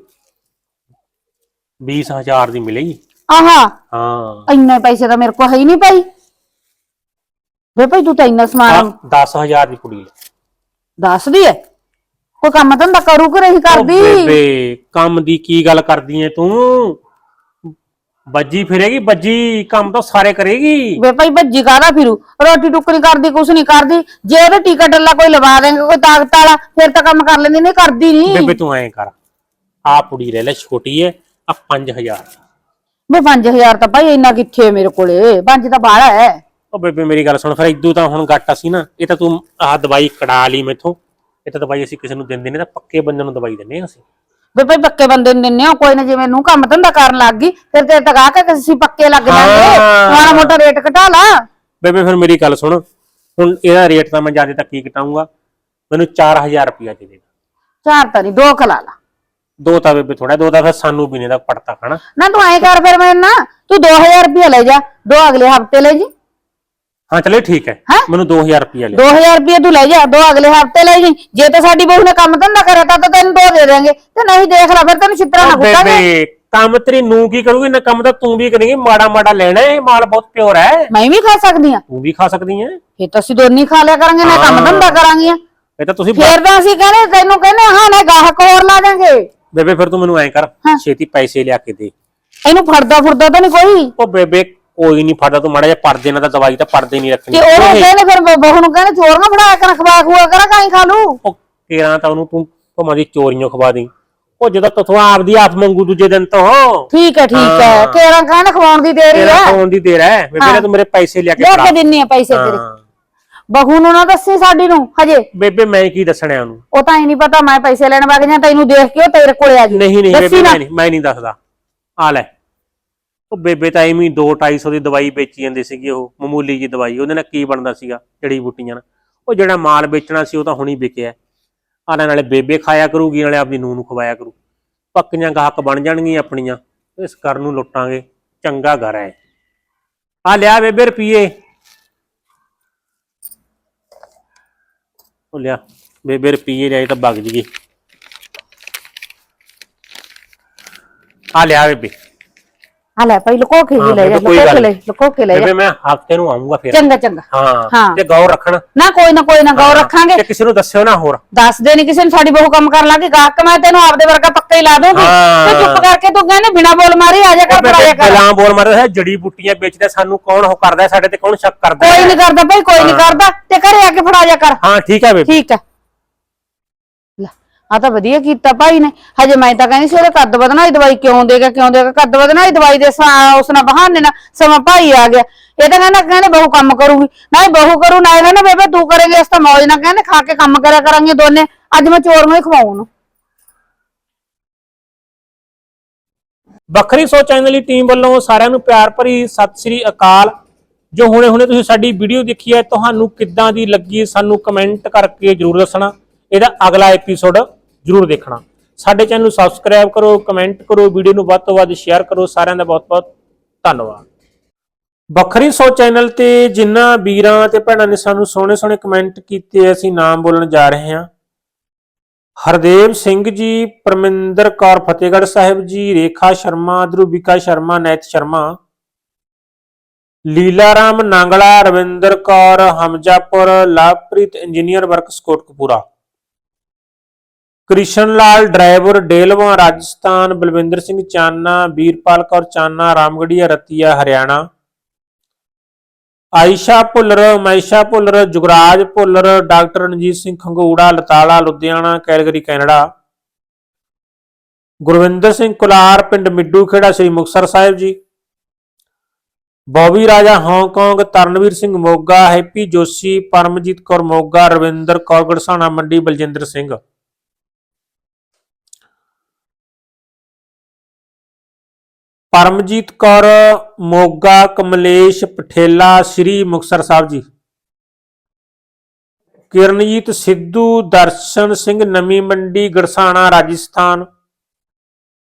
S1: 20000 ਦੀ ਮਿਲੇਗੀ।
S3: ਆਹਾ।
S1: ਹਾਂ।
S3: ਇੰਨੇ ਪੈਸੇ ਤਾਂ ਮੇਰੇ ਕੋਲ ਹੈ ਹੀ ਨਹੀਂ ਭਾਈ। ਵੇ ਭਾਈ ਤੂੰ ਤਾਂ ਇੰਨਾ ਸਮਾਨ
S1: 10000 ਦੀ ਪੁੜੀ ਲੈ।
S3: ਦੱਸਦੀ ਐ ਕੋਈ ਕੰਮ ਧੰਦਾ ਕਰੂ ਕਿ ਨਹੀਂ
S1: ਉਹ
S3: ਕਰਦੀ
S1: ਬੇਬੇ ਕੰਮ ਦੀ ਕੀ ਗੱਲ ਕਰਦੀ ਐ ਤੂੰ? ਬੱਜੀ ਫਿਰੇਗੀ ਬੱਜੀ ਕੰਮ ਤਾਂ ਸਾਰੇ ਕਰੇਗੀ।
S3: ਵੇ ਭਾਈ ਭੱਜੀ ਕਾਹਦਾ ਫਿਰੂ? ਰੋਟੀ ਟੁੱਕਰੀ ਕਰਦੀ ਕੁਛ ਨਹੀਂ ਕਰਦੀ। ਜੇ ਉਹਦੇ ਟੀਕਾ ਡੱਲਾ ਕੋਈ ਲਵਾ ਦੇਂਗੇ ਕੋਈ ਤਾਕਤ ਵਾਲਾ ਫਿਰ ਤਾਂ ਕੰਮ ਕਰ ਲੈਂਦੀ ਨਹੀਂ ਕਰਦੀ ਨਹੀਂ
S1: ਬੇਬੇ ਤੂੰ ਐਂ ਕਰ ਆ ਪੁੜੀ ਲੈ ਲੈ ਛੋਟੀ ਐ ਆ 5000
S3: ਵੇ 5000 ਤਾਂ ਭਾਈ ਇੰਨਾ ਕਿੱਥੇ ਮੇਰੇ ਕੋਲੇ? ਪੰਜ ਤਾਂ ਬਾਹਲਾ ਹੈ
S1: ਉਹ ਬੇਬੇ ਮੇਰੀ ਗੱਲ ਸੁਣ ਫਿਰ ਇਦੋਂ ਤਾਂ ਹੁਣ ਘੱਟ ਅਸੀਂ ਨਾ ਇਹ ਤਾਂ ਤੂੰ ਆਹ ਦਵਾਈ ਕਢਾ ਲਈ ਮੈਥੋਂ। ਇਹ ਤਾਂ ਦਵਾਈ ਅਸੀਂ ਕਿਸੇ ਨੂੰ ਦਿੰਦੇ ਨਹੀਂ ਤਾਂ ਪੱਕੇ ਬੰਦੇ ਨੂੰ ਦਵਾਈ ਦਿੰਦੇ ਹਾਂ ਅਸੀਂ।
S3: ਵੇ ਭਾਈ ਪੱਕੇ ਬੰਦੇ ਨੂੰ ਦਿੰਨੇ ਹੋ ਕੋਈ ਨਾ ਜਿਵੇਂ ਨੂੰ ਕੰਮ ਧੰਦਾ ਕਰਨ ਲੱਗ ਗਈ ਫਿਰ ਤੇ ਤਗਾ ਕੇ ਅਸੀਂ ਪੱਕੇ ਲੱਗ
S1: ਹਾਂ।
S3: ਮਾੜਾ ਮੋਟਾ ਰੇਟ ਘਟਾ ਲਾ।
S1: ਬੇਬੇ ਫਿਰ ਮੇਰੀ ਗੱਲ ਸੁਣ। ਹੁਣ ਇਹਦਾ ਰੇਟ ਤਾਂ ਮੈਂ ਜ਼ਿਆਦਾ ਤੱਕ ਕੀ ਘਟਾਊਂਗਾ। ਮੈਨੂੰ 4000 ਰੁਪਇਆ ਦੇ ਦੇ।
S3: ਚਾਰ ਤਾਂ ਨਹੀਂ ਦੋ ਖਲਾ ਲਾ
S1: ਦੋ ਤਾਂ ਬੇਬੇ ਥੋੜਾ ਦੋ ਤਾਂ ਫਿਰ ਸਾਨੂੰ ਵੀ ਨਹੀਂ ਦਾ ਪੜਤਾ ਖਾਣਾ।
S3: ਨਾ ਤੂੰ ਐਂ ਕਰ ਫਿਰ ਮੈਂ ਨਾ ਤੂੰ 2000 ਰੁਪਏ ਲੈ ਜਾ ਦੋ ਅਗਲੇ ਹਫ਼ਤੇ ਲੈ ਜੀ।
S1: ਹਾਂ ਚਲੇ ਠੀਕ ਹੈ।
S3: ਹੈਂ?
S1: ਮੈਨੂੰ 2000 ਰੁਪਇਆ ਲੈ
S3: 2000 ਰੁਪਏ ਤੂੰ ਲੈ ਜਾ ਦੋ ਅਗਲੇ ਹਫ਼ਤੇ ਲੈ ਜੀ ਜੇ ਤਾਂ ਸਾਡੀ ਬਹੂ ਨੇ ਕੰਮ ਧੰਦਾ ਕਰਿਆ ਤਾਂ ਤਾਂ ਤੈਨੂੰ ਦੋ ਦੇ ਦੇਾਂਗੇ ਤੇ ਨਹੀਂ ਦੇਖ ਲੈ ਫਿਰ ਤੈਨੂੰ ਛਿੱਤਰਾ ਨਾ
S1: ਉਹ
S3: ਕੁੱਟਾਂਗੇ।
S1: ਬੇਬੇ ਕੰਮ ਤੇਰੀ ਨੂੰ ਕੀ ਕਰੂਗੀ? ਨਾ ਕੰਮ ਤਾਂ ਤੂੰ ਵੀ ਕਰੇਂਗੀ। ਮਾੜਾ ਮਾੜਾ ਲੈਣਾ ਹੈ, ਇਹ ਮਾਲ ਬਹੁਤ ਪਿਓਰ ਹੈ।
S3: ਮੈਂ ਵੀ ਖਾ ਸਕਦੀ ਆ
S1: ਤੂੰ ਵੀ ਖਾ ਸਕਦੀ ਹੈ।
S3: ਫਿਰ ਤਾਂ ਅਸੀਂ ਦੋਨੀ ਖਾ ਲਿਆ ਕਰਾਂਗੇ ਨਾ ਕੰਮ ਧੰਦਾ ਕਰਾਂਗੀਆਂ।
S1: ਇਹ ਤਾਂ ਤੁਸੀਂ
S3: ਫੇਰ ਤਾਂ ਅਸੀਂ ਕਹਿੰਦੇ ਤੈਨੂੰ ਕਹਿੰਦੇ ਹਾਂ ਨਾ ਗਾਹਕ ਹੋਰ ਲਾ ਦਾਂਗੇ
S1: ਬੇਬੇ ਫਿਰ ਤੂੰ ਮੈਨੂੰ ਐਂ ਕਰ
S3: ਹਾਂ।
S1: ਛੇਤੀ ਪੈਸੇ ਲਿਆ ਕੇ ਦੇ।
S3: ਇਹਨੂੰ ਫੜਦਾ ਫੁਰਦਾ ਤਾਂ ਨਹੀਂ ਕੋਈ।
S1: ਉਹ ਬੇਬੇ ਕੋਈ ਨਹੀਂ ਫੜਦਾ ਤੂੰ ਮਾੜਾ ਜਿਹਾ ਪਰਦੇ ਨਾਲ ਤਾਂ ਦਵਾਈ ਤਾਂ ਪਰਦੇ ਨਹੀਂ ਰੱਖਣੀ।
S3: ਤੇ ਉਹਨੂੰ ਕਹਿੰਦੇ ਫਿਰ ਬਹੂ ਨੂੰ ਕਹਿੰਦੇ ਚੋਰ ਨਾ ਫੜਾ ਕੇ ਖਵਾ ਖੂਆ ਕਰਾ ਕਾਈ ਖਾ ਲੂ?
S1: ਉਹ ਕੇਰਾਂ ਤਾਂ ਉਹਨੂੰ ਤੂੰ ਭਮਾਂ ਦੀ ਚੋਰੀਆਂ ਖਵਾ ਦੇ ਉਹ ਜਦੋਂ ਤਥੋਂ ਆਪਦੀ ਆਪ ਮੰਗੂ ਦੂਜੇ ਦਿਨ ਤੋਂ।
S3: ਠੀਕ ਹੈ ਠੀਕ ਹੈ। ਤੇਰਾ ਕਹਿੰਦੇ ਖਵਾਉਣ ਦੀ ਦੇਰੀ ਹੈ?
S1: ਫੋਨ ਦੀ ਦੇਰ ਹੈ। ਬੇਬੇ ਤੂੰ ਮੇਰੇ ਪੈਸੇ ਲਿਆ ਕੇ
S3: ਲੈ ਕੇ ਦਿੰਨੀ ਆ ਪੈਸੇ ਤੇਰੇ। ਬਹੂ ਨੂੰ ਨਾ ਦੱਸੀ ਸਾਡੀ ਨੂੰ ਹਜੇ।
S1: ਬੇਬੇ ਮੈਂ ਕੀ ਦੱਸਣਾ ਉਹਨੂੰ?
S3: ਉਹ ਤਾਂ ਹੀ ਨਹੀਂ ਪਤਾ ਮੈਂ ਪੈਸੇ ਲੈਣ ਵਗ ਜਾਂ ਤੈਨੂੰ ਦੇਖ ਕੇ ਉਹ ਤੇਰੇ ਕੋਲੇ ਆ ਜੀ
S1: ਨਹੀਂ ਨਹੀਂ ਬੇਬੇ
S3: ਨਾ।
S1: ਮੈਂ ਨਹੀਂ ਮੈਂ ਨਹੀਂ ਦੱਸਦਾ। ਆ ਲੈ। ਉਹ ਬੇਬੇ ਤਾਂ ਐਵੇਂ 2 250 ਦੀ ਦਵਾਈ ਵੇਚੀ ਜਾਂਦੀ ਸੀਗੀ ਉਹ, ਮਾਮੂਲੀ ਜੀ ਦਵਾਈ, ਉਹਦੇ ਨਾਲ ਕੀ ਬਣਦਾ ਸੀਗਾ, ਜੜੀ ਬੂਟੀਆਂ ਨਾਲ। ਉਹ ਜਿਹੜਾ ਮਾਲ ਵੇਚਣਾ ਸੀ, ਉਹ ਤਾਂ ਹੁਣੀ ਵਿਕਿਆ। ਆ ਨਾਲੇ ਬੇਬੇ ਖਾਇਆ ਕਰੂਗੀ, ਨਾਲੇ ਆਪਦੀ ਨੂੰਹ ਨੂੰ ਖਵਾਇਆ ਕਰੂ। ਪੱਕੀਆਂ ਗਾਹਕ ਬਣ ਜਾਣਗੀਆਂ ਆਪਣੀਆਂ, ਇਸ ਘਰ ਨੂੰ ਲੁੱਟਾਂਗੇ, ਚੰਗਾ ਘਰ ਹੈ। ਆ ਲਿਆ ਬੇਬੇ ਰੁਪਈਏ। ਉਹ ਲਿਆ, ਬੇਬੇ ਰੁਪਈਏ ਲਿਆਏ ਤਾਂ ਵਗ ਜੀਏ। ਆ ਲਿਆ ਬੇਬੇ।
S3: ਆ ਲੈ ਭਾਈ ਲੁਕੋ ਕੇ
S1: ਹਾਂ,
S3: ਲੈ ਜਾ ਲੁਕੋ ਕੇ ਲੈ। ਲੁਕੋ ਕੇ ਲੈ ਜਾ।
S1: ਮੈਂ ਹਫ਼ਤੇ ਨੂੰ ਆਉਂਗਾ ਫਿਰ।
S3: ਚੰਗਾ ਚੰਗਾ।
S1: ਹਾਂ
S3: ਹਾਂ।
S1: ਤੇ ਗੌਰ ਰੱਖਣਾ।
S3: ਨਾ ਕੋਈ ਨਾ ਕੋਈ ਨਾ ਗੌਰ ਰੱਖਾਂਗੇ।
S1: ਤੇ ਕਿਸੇ ਨੂੰ ਦੱਸਿਓ ਨਾ ਹੋਰ।
S3: ਦੱਸ ਦੇ ਨਹੀਂ ਕਿਸੇ ਨੂੰ ਸਾਡੀ ਬਹੂ ਕੰਮ ਕਰਨ ਲੱਗੀ ਗਾਹਕ ਮੈਂ ਤੈਨੂੰ ਆਪਦੇ ਵਰਗਾ ਪੱਕਾ ਹੀ ਲਾ ਦੂੰਗੀ।
S1: ਹਾਂ।
S3: ਤੇ ਚੁੱਪ ਕਰਕੇ ਤੂੰ ਕਹਿੰਦੇ ਬਿਨਾ ਬੋਲ ਮਾਰੀ ਆ ਜਾ ਕਰ ਪੜਾਇਆ ਕਰ।
S1: ਬਲਾਂ ਬੋਲ ਮਾਰਦਾ ਹੈ ਜੜੀ ਬੂਟੀਆਂ ਵੇਚਦਾ ਸਾਨੂੰ ਕੌਣ ਉਹ ਕਰਦਾ ਹੈ, ਸਾਡੇ ਤੇ ਕੌਣ ਸ਼ੱਕ ਕਰਦਾ?
S3: ਕੋਈ
S1: ਹੈ?
S3: ਨਹੀਂ ਕਰਦਾ ਭਾਈ ਕੋਈ ਨਹੀਂ ਕਰਦਾ। ਤੇ ਘਰੇ ਆ ਕੇ ਫੜਾ ਜਾ ਕਰ।
S1: ਹਾਂ ਠੀਕ ਹੈ ਬੇਬੇ।
S3: ਠੀਕ ਲੈ ਆ ਤਾਂ ਵਧੀਆ ਕੀਤਾ ਭਾਈ ਨੇ। ਹਜੇ ਮੈਂ ਤਾਂ ਕਹਿੰਦੀ ਸੀ ਉਹਦੇ ਕੱਦ ਵਧਣਾ ਹੀ ਦਵਾਈ ਕਿਉਂ ਦੇਗਾ ਕਿਉਂ ਦੇਗਾ ਕੱਦ ਵਧਣਾ ਹੀ ਦਵਾਈ ਦੇ ਸਾ- ਉਸ ਨਾਲ ਬਹਾਨੇ ਨਾਲ ਸਮਾਂ ਭਾਈ ਆ ਗਿਆ। ਇਹ ਤਾਂ ਕਹਿੰਦਾ, ਕਹਿੰਦੇ ਬਹੂ ਕੰਮ ਕਰੂਗੀ। ਨਾ ਬਹੂ ਕਰੂ ਨਾ ਇਹ ਕਹਿੰਦਾ ਬੇਬੇ ਤੂੰ ਕਰੇਂਗੇ ਇਸ ਤਾਂ ਮੌਜ ਨਾਲ ਕਹਿੰਦੇ ਖਾ ਕੇ ਕੰਮ ਕਰਿਆ ਕਰਾਂਗੇ ਦੋਨੇ। ਅੱਜ ਮੈਂ ਚੋਰ ਨੂੰ ਹੀ ਖਵਾਉਂ ਨੂੰ
S1: ਵੱਖਰੀ ਸੋਚ ਚੈਨਲ ਦੀ ਟੀਮ ਵੱਲੋਂ ਸਾਰਿਆਂ ਨੂੰ ਪਿਆਰ ਭਰੀ ਸਤਿ ਸ੍ਰੀ ਅਕਾਲ। ਜੋ ਹੁਣੇ ਹੁਣੇ ਤੁਸੀਂ ਸਾਡੀ ਵੀਡੀਓ ਦੇਖੀ ਹੈ, ਤੁਹਾਨੂੰ ਕਿੱਦਾਂ ਦੀ ਲੱਗੀ ਸਾਨੂੰ ਕਮੈਂਟ ਕਰਕੇ ਜਰੂਰ ਦੱਸਣਾ। ਇਹਦਾ ਅਗਲਾ ਐਪੀਸੋਡ ਜਰੂਰ ਦੇਖਣਾ। ਸਾਡੇ ਚੈਨਲ ਨੂੰ ਸਬਸਕ੍ਰਾਈਬ ਕਰੋ ਕਮੈਂਟ ਕਰੋ ਵੀਡੀਓ ਨੂੰ ਵੱਧ ਤੋਂ ਵੱਧ ਸ਼ੇਅਰ ਕਰੋ। ਸਾਰਿਆਂ ਦਾ ਬਹੁਤ ਬਹੁਤ ਧੰਨਵਾਦ। ਵੱਖਰੀ ਸੋ ਚੈਨਲ ਤੇ ਜਿਨ੍ਹਾਂ ਵੀਰਾਂ ਤੇ ਭੈਣਾਂ ਨੇ ਸਾਨੂੰ ਸੋਹਣੇ ਸੋਹਣੇ ਕਮੈਂਟ ਕੀਤੇ, ਅਸੀਂ ਨਾਮ ਬੋਲਣ ਜਾ ਰਹੇ ਹਾਂ। Hardev Singh ji, Parminder Kaur, Fatehgarh Sahib ji, Rekha Sharma Dhruvika Sharma, Nait Sharma Leela Ram Nangla, Ravinder Kaur, Hamzapur, Labhpreet engineer works Kotkapura Krishan Lal driver, Delwa, Rajasthan, Balwinder Singh Chana, Veerpal Kaur Chana Ramgarhia Ratia, Haryana. Ayesha Bhullar Maisha Bhullar, Jugraj Bhullar, doctor Ranjit Singh Khangura, Latala, Ludhiana, Calgary, Canada. Gurvinder Singh Kular, ਪਿੰਡ Middu Khera, Sri Muktsar Sahib ji. Bobby Raja Hong Kong, Taranveer Singh Moga, Happy Joshi, Paramjit Kaur Moga, Ravinder Kaur, Garsana Mandi, Baljinder Singh. Paramjit Kaur, Moga Kamlesh ਪਠੇਲਾ, ਸ੍ਰੀ ਮੁਕਤਸਰ ਸਾਹਿਬ ਜੀ। ਕਿਰਨਜੀਤ ਸਿੱਧੂ, ਦਰਸ਼ਨ ਸਿੰਘ ਨਵੀਂ ਮੰਡੀ, ਗੜਸਾਣਾ, ਰਾਜਸਥਾਨ।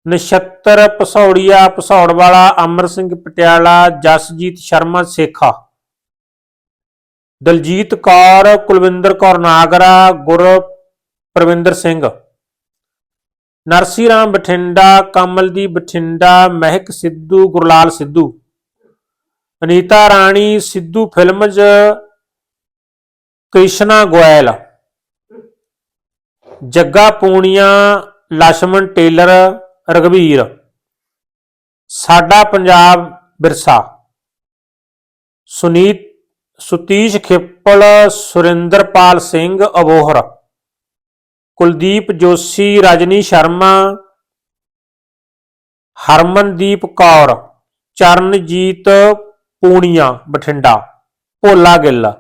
S1: ਨਛੱਤਰ, ਪਸੌੜੀਆ ਪਸੌੜ ਵਾਲਾ ਅਮਰ ਸਿੰਘ ਪਟਿਆਲਾ, ਜਸਜੀਤ ਸ਼ਰਮਾ, ਸੇਖਾ। ਦਲਜੀਤ ਕੌਰ, ਕੁਲਵਿੰਦਰ ਕੌਰ ਨਾਗਰਾ, ਗੁਰ Parvinder Singh. Narsee Ram Bathinda, Kamaldeep Bathinda, Mehak Sidhu, Gurlal Sidhu. Anita Rani, Sidhu films, Krishna Goyal. Jagga Punia, Lachhman tailor ਰਗਵੀਰ ਸਾਡਾ ਪੰਜਾਬ ਵਿਰਸਾ Sunit, Sutish Khepal, Surinderpal Singh Abohar. Kuldeep Joshi, Rajni Sharma, Harmandeep Kaur, Charanjit Punia, Bathinda, Bhola Gill,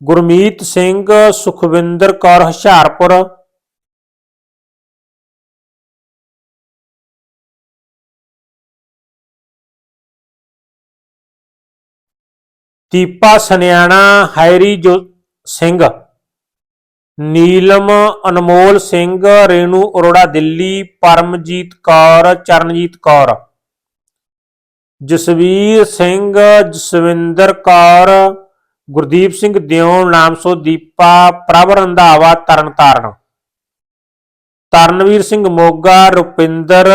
S1: Gurmeet Singh, Sukhwinder Kaur, Hoshiarpur, Deepa Saniana, Harry ਜੋ ਸਿੰਘ। ਨੀਲਮ ਅਨਮੋਲ ਸਿੰਘ, ਰੇਣੂ ਅਰੋੜਾ ਦਿੱਲੀ, ਪਰਮਜੀਤ ਕੌਰ, ਚਰਨਜੀਤ ਕੌਰ। ਜਸਵੀਰ ਸਿੰਘ, ਜਸਵਿੰਦਰ ਕੌਰ, ਗੁਰਦੀਪ ਸਿੰਘ ਦਿਓਣ ਨਾਮਸੋ ਦੀਪਾ, ਪ੍ਰਭ ਰੰਧਾਵਾ ਤਰਨਤਾਰਨ ਤਰਨਵੀਰ ਸਿੰਘ ਮੋਗਾ, ਰੁਪਿੰਦਰ,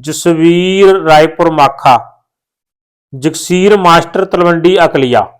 S1: ਜਸਵੀਰ ਰਾਏਪੁਰ ਮਾਖਾ। ਜਗਸੀਰ ਮਾਸਟਰ ਤਲਵੰਡੀ ਅਕਲੀਆ।